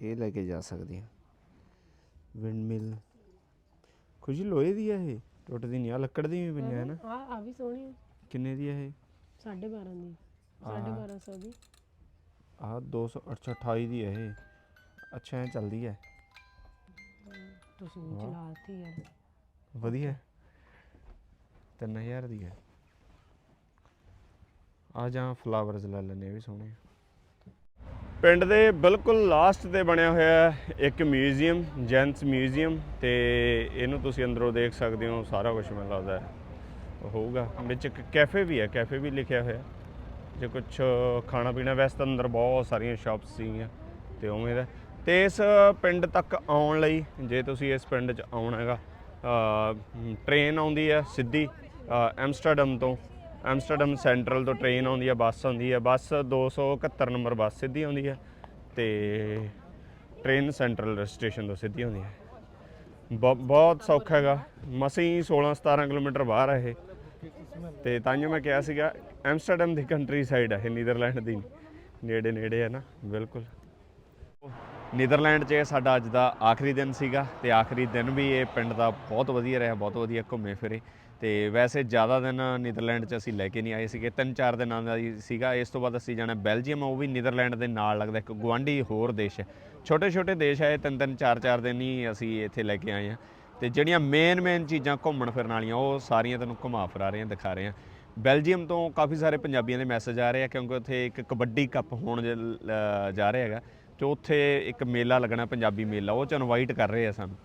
ਇਹ ਲੈ ਕੇ ਜਾ ਸਕਦੇ ਆ। ਵਿੰਡ ਮਿਲ ਖੁਸ਼ੀ ਲੋਹੇ ਦੀ ਆ ਇਹ? ਟੁੱਟਦੀ ਨਹੀਂ ਆ ਲੱਕੜ ਦੀ ਵੀ ਪਈਆਂ ਹੈ ਨਾ। ਆ ਆ ਵੀ ਸੋਹਣੀ ਆ। ਕਿੰਨੇ ਦੀ ਆ ਇਹ? 12.5 ਦੀ ਆਹ। 1250 ਦੀ। ਆਹ 228 ਦੀ ਹੈ ਇਹ। ਅੱਛਾ ਇਹ ਚੱਲਦੀ ਹੈ ਤੁਸੀਂ। ਚਲਾਤੀ ਯਾਰ ਵਧੀਆ। 3000 ਦੀ ਹੈ ਆ ਜਾਂ ਫਲਾਵਰਸ ਲੈ ਲੈਣੇ ਵੀ ਸੋਹਣੇ ਆ। ਪਿੰਡ ਦੇ ਬਿਲਕੁਲ ਲਾਸਟ ਤੇ ਬਣਿਆ ਹੋਇਆ ਇੱਕ ਮਿਊਜ਼ੀਅਮ ਜੈਂਟਸ ਮਿਊਜ਼ੀਅਮ ਤੇ ਇਹਨੂੰ ਤੁਸੀਂ ਅੰਦਰੋਂ ਦੇਖ ਸਕਦੇ ਹੋ, ਸਾਰਾ ਕੁਝ ਮੈਨੂੰ ਲੱਗਦਾ ਹੈ। ਹੋਊਗਾ। ਵਿੱਚ ਇੱਕ ਕੈਫੇ ਵੀ ਹੈ ਕੈਫੇ ਵੀ ਲਿਖਿਆ ਹੋਇਆ ਜੇ ਕੁਝ ਖਾਣਾ ਪੀਣਾ, ਵੈਸੇ ਤਾਂ ਅੰਦਰ ਬਹੁਤ ਸਾਰੀਆਂ ਸ਼ਾਪਸ ਸੀਗੀਆਂ ਤੇ ਉਵੇਂ ਦਾ। ਤੇ ਇਸ ਪਿੰਡ ਤੱਕ ਆਉਣ ਲਈ, ਜੇ ਤੁਸੀਂ ਇਸ ਪਿੰਡ 'ਚ ਆਉਣਾ ਹੈਗਾ ਟ੍ਰੇਨ ਆਉਂਦੀ ਹੈ ਸਿੱਧੀ ਐਮਸਟਰਡਮ ਤੋਂ। ਐਮਸਟਰਡਮ ਸੈਂਟਰਲ ਤੋਂ ਟ੍ਰੇਨ ਆਉਂਦੀ ਹੈ, ਬੱਸ ਆਉਂਦੀ ਹੈ। ਬੱਸ 271 ਨੰਬਰ ਬੱਸ ਸਿੱਧੀ ਆਉਂਦੀ ਹੈ ਤੇ ਟ੍ਰੇਨ ਸੈਂਟਰਲ ਸਟੇਸ਼ਨ ਤੋਂ ਸਿੱਧੀ ਆਉਂਦੀ ਹੈ। ਬ- ਬਹੁਤ ਸੌਖਾ ਹੈਗਾ। ਮਸੀਂ 16 17 ਕਿਲੋਮੀਟਰ ਬਾਹਰ ਹੈ ਇਹ। ਤੇ ਜੋ ਮੈਂ ਕਿਹਾ ਸੀਗਾ, ਐਮਸਟਰਡਮ ਦੀ ਕੰਟਰੀ ਸਾਈਡ ਹੈ ਇਹ, ਨੀਦਰਲੈਂਡ ਦੀ। ਨੇੜੇ ਨੇੜੇ ਹੈ ਨਾ, ਬਿਲਕੁਲ। ਨੀਦਰਲੈਂਡ 'ਚ ਇਹ ਸਾਡਾ ਅੱਜ ਦਾ ਆਖਰੀ ਦਿਨ ਸੀਗਾ ਤੇ ਆਖਰੀ ਦਿਨ ਵੀ ਇਹ ਪਿੰਡ ਦਾ ਬਹੁਤ ਵਧੀਆ ਰਿਹਾ, ਬਹੁਤ ਵਧੀਆ ਘੁੰਮੇ ਫਿਰੇ। ਤੇ ਵੈਸੇ ਜ਼ਿਆਦਾ ਦਿਨ ਨੀਦਰਲੈਂਡ 'ਚ ਅਸੀਂ ਲੈ ਕੇ ਨਹੀਂ ਆਏ ਸੀਗੇ। ਤਿੰਨ ਚਾਰ ਦਿਨਾਂ ਦਾ ਸੀਗਾ। ਇਸ ਤੋਂ ਬਾਅਦ ਅਸੀਂ ਜਾਣਾ ਬੈਲਜੀਅਮ, ਉਹ ਵੀ ਨੀਦਰਲੈਂਡ ਦੇ ਨਾਲ ਲੱਗਦਾ ਇੱਕ ਗੁਆਂਢੀ ਹੋਰ ਦੇਸ਼ ਹੈ। ਛੋਟੇ ਛੋਟੇ ਦੇਸ਼ ਹੈ, ਇਹ ਤਿੰਨ ਤਿੰਨ, ਚਾਰ ਚਾਰ ਦਿਨ ਹੀ ਅਸੀਂ ਇੱਥੇ ਲੈ ਕੇ ਆਏ ਹਾਂ। ਤੇ ਜਿਹੜੀਆਂ ਮੇਨ ਮੇਨ ਚੀਜ਼ਾਂ ਘੁੰਮਣ ਫਿਰਨ ਵਾਲੀਆਂ, ਉਹ ਸਾਰੀਆਂ ਤੁਹਾਨੂੰ ਘੁਮਾ ਫਿਰਾ ਰਹੇ ਹਾਂ, ਦਿਖਾ ਰਹੇ ਹਾਂ। ਬੈਲਜੀਅਮ ਤੋਂ ਕਾਫੀ ਸਾਰੇ ਪੰਜਾਬੀਆਂ ਦੇ ਮੈਸੇਜ ਆ ਰਹੇ ਆ, ਕਿਉਂਕਿ ਉੱਥੇ ਇੱਕ ਕਬੱਡੀ ਕੱਪ ਹੋਣ ਜ- ਜਾ ਰਿਹਾ ਹੈਗਾ। ਤੇ ਉੱਥੇ ਇੱਕ ਮੇਲਾ ਲੱਗਣਾ, ਪੰਜਾਬੀ ਮੇਲਾ, ਉਹ ਚ ਇਨਵਾਈਟ ਕਰ ਰਹੇ ਆ ਸਾਨੂੰ।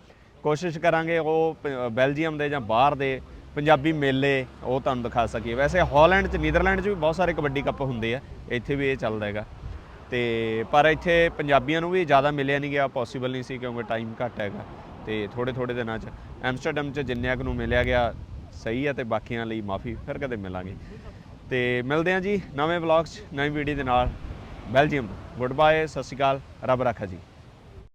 ਕੋਸ਼ਿਸ਼ ਕਰਾਂਗੇ ਉਹ ਪ- ਬੈਲਜੀਅਮ ਦੇ ਜਾਂ ਬਾਹਰ ਦੇ ਪੰਜਾਬੀ ਮੇਲੇ, ਉਹ ਤੁਹਾਨੂੰ ਦਿਖਾ ਸਕੀਏ। ਵੈਸੇ ਹਾਲੈਂਡ ਚ, ਨੀਦਰਲੈਂਡ ਚ ਵੀ ਬਹੁਤ ਸਾਰੇ ਕਬੱਡੀ ਕੱਪ ਹੁੰਦੇ ਆ। ਇੱਥੇ ਵੀ ਇਹ ਚੱਲਦਾ ਹੈਗਾ। ਤੇ, ਪਰ ਇੱਥੇ ਪੰਜਾਬੀਆਂ ਨੂੰ ਵੀ ਜ਼ਿਆਦਾ ਮਿਲਿਆ ਨਹੀਂ ਗਿਆ ਪੋਸੀਬਲ ਨਹੀਂ ਸੀ ਕਿਉਂਕਿ ਟਾਈਮ ਘੱਟ ਹੈਗਾ। ਤੇ ਥੋੜੇ ਥੋੜੇ ਦਿਨਾਂ ਚ, ਐਮਸਟਰਡਮ ਚ ਜਿੰਨਿਆਂ ਕੁ ਨੂੰ ਮਿਲਿਆ ਗਿਆ, ਸਹੀ ਹੈ ਤੇ ਬਾਕੀਆਂ ਲਈ ਮਾਫੀ ਫਿਰ ਕਦੇ ਮਿਲਾਂਗੇ। ਤੇ ਮਿਲਦੇ ਹਾਂ ਜੀ ਨਵੇਂ ਵਲੌਗ 'ਚ, ਨਵੀਂ ਵੀਡੀਓ ਦੇ ਨਾਲ। ਬੈਲਜੀਅਮ ਗੁੱਡ ਬਾਏ ਸਤਿ ਸ਼੍ਰੀ ਅਕਾਲ, ਰੱਬ ਰਾਖਾ ਜੀ।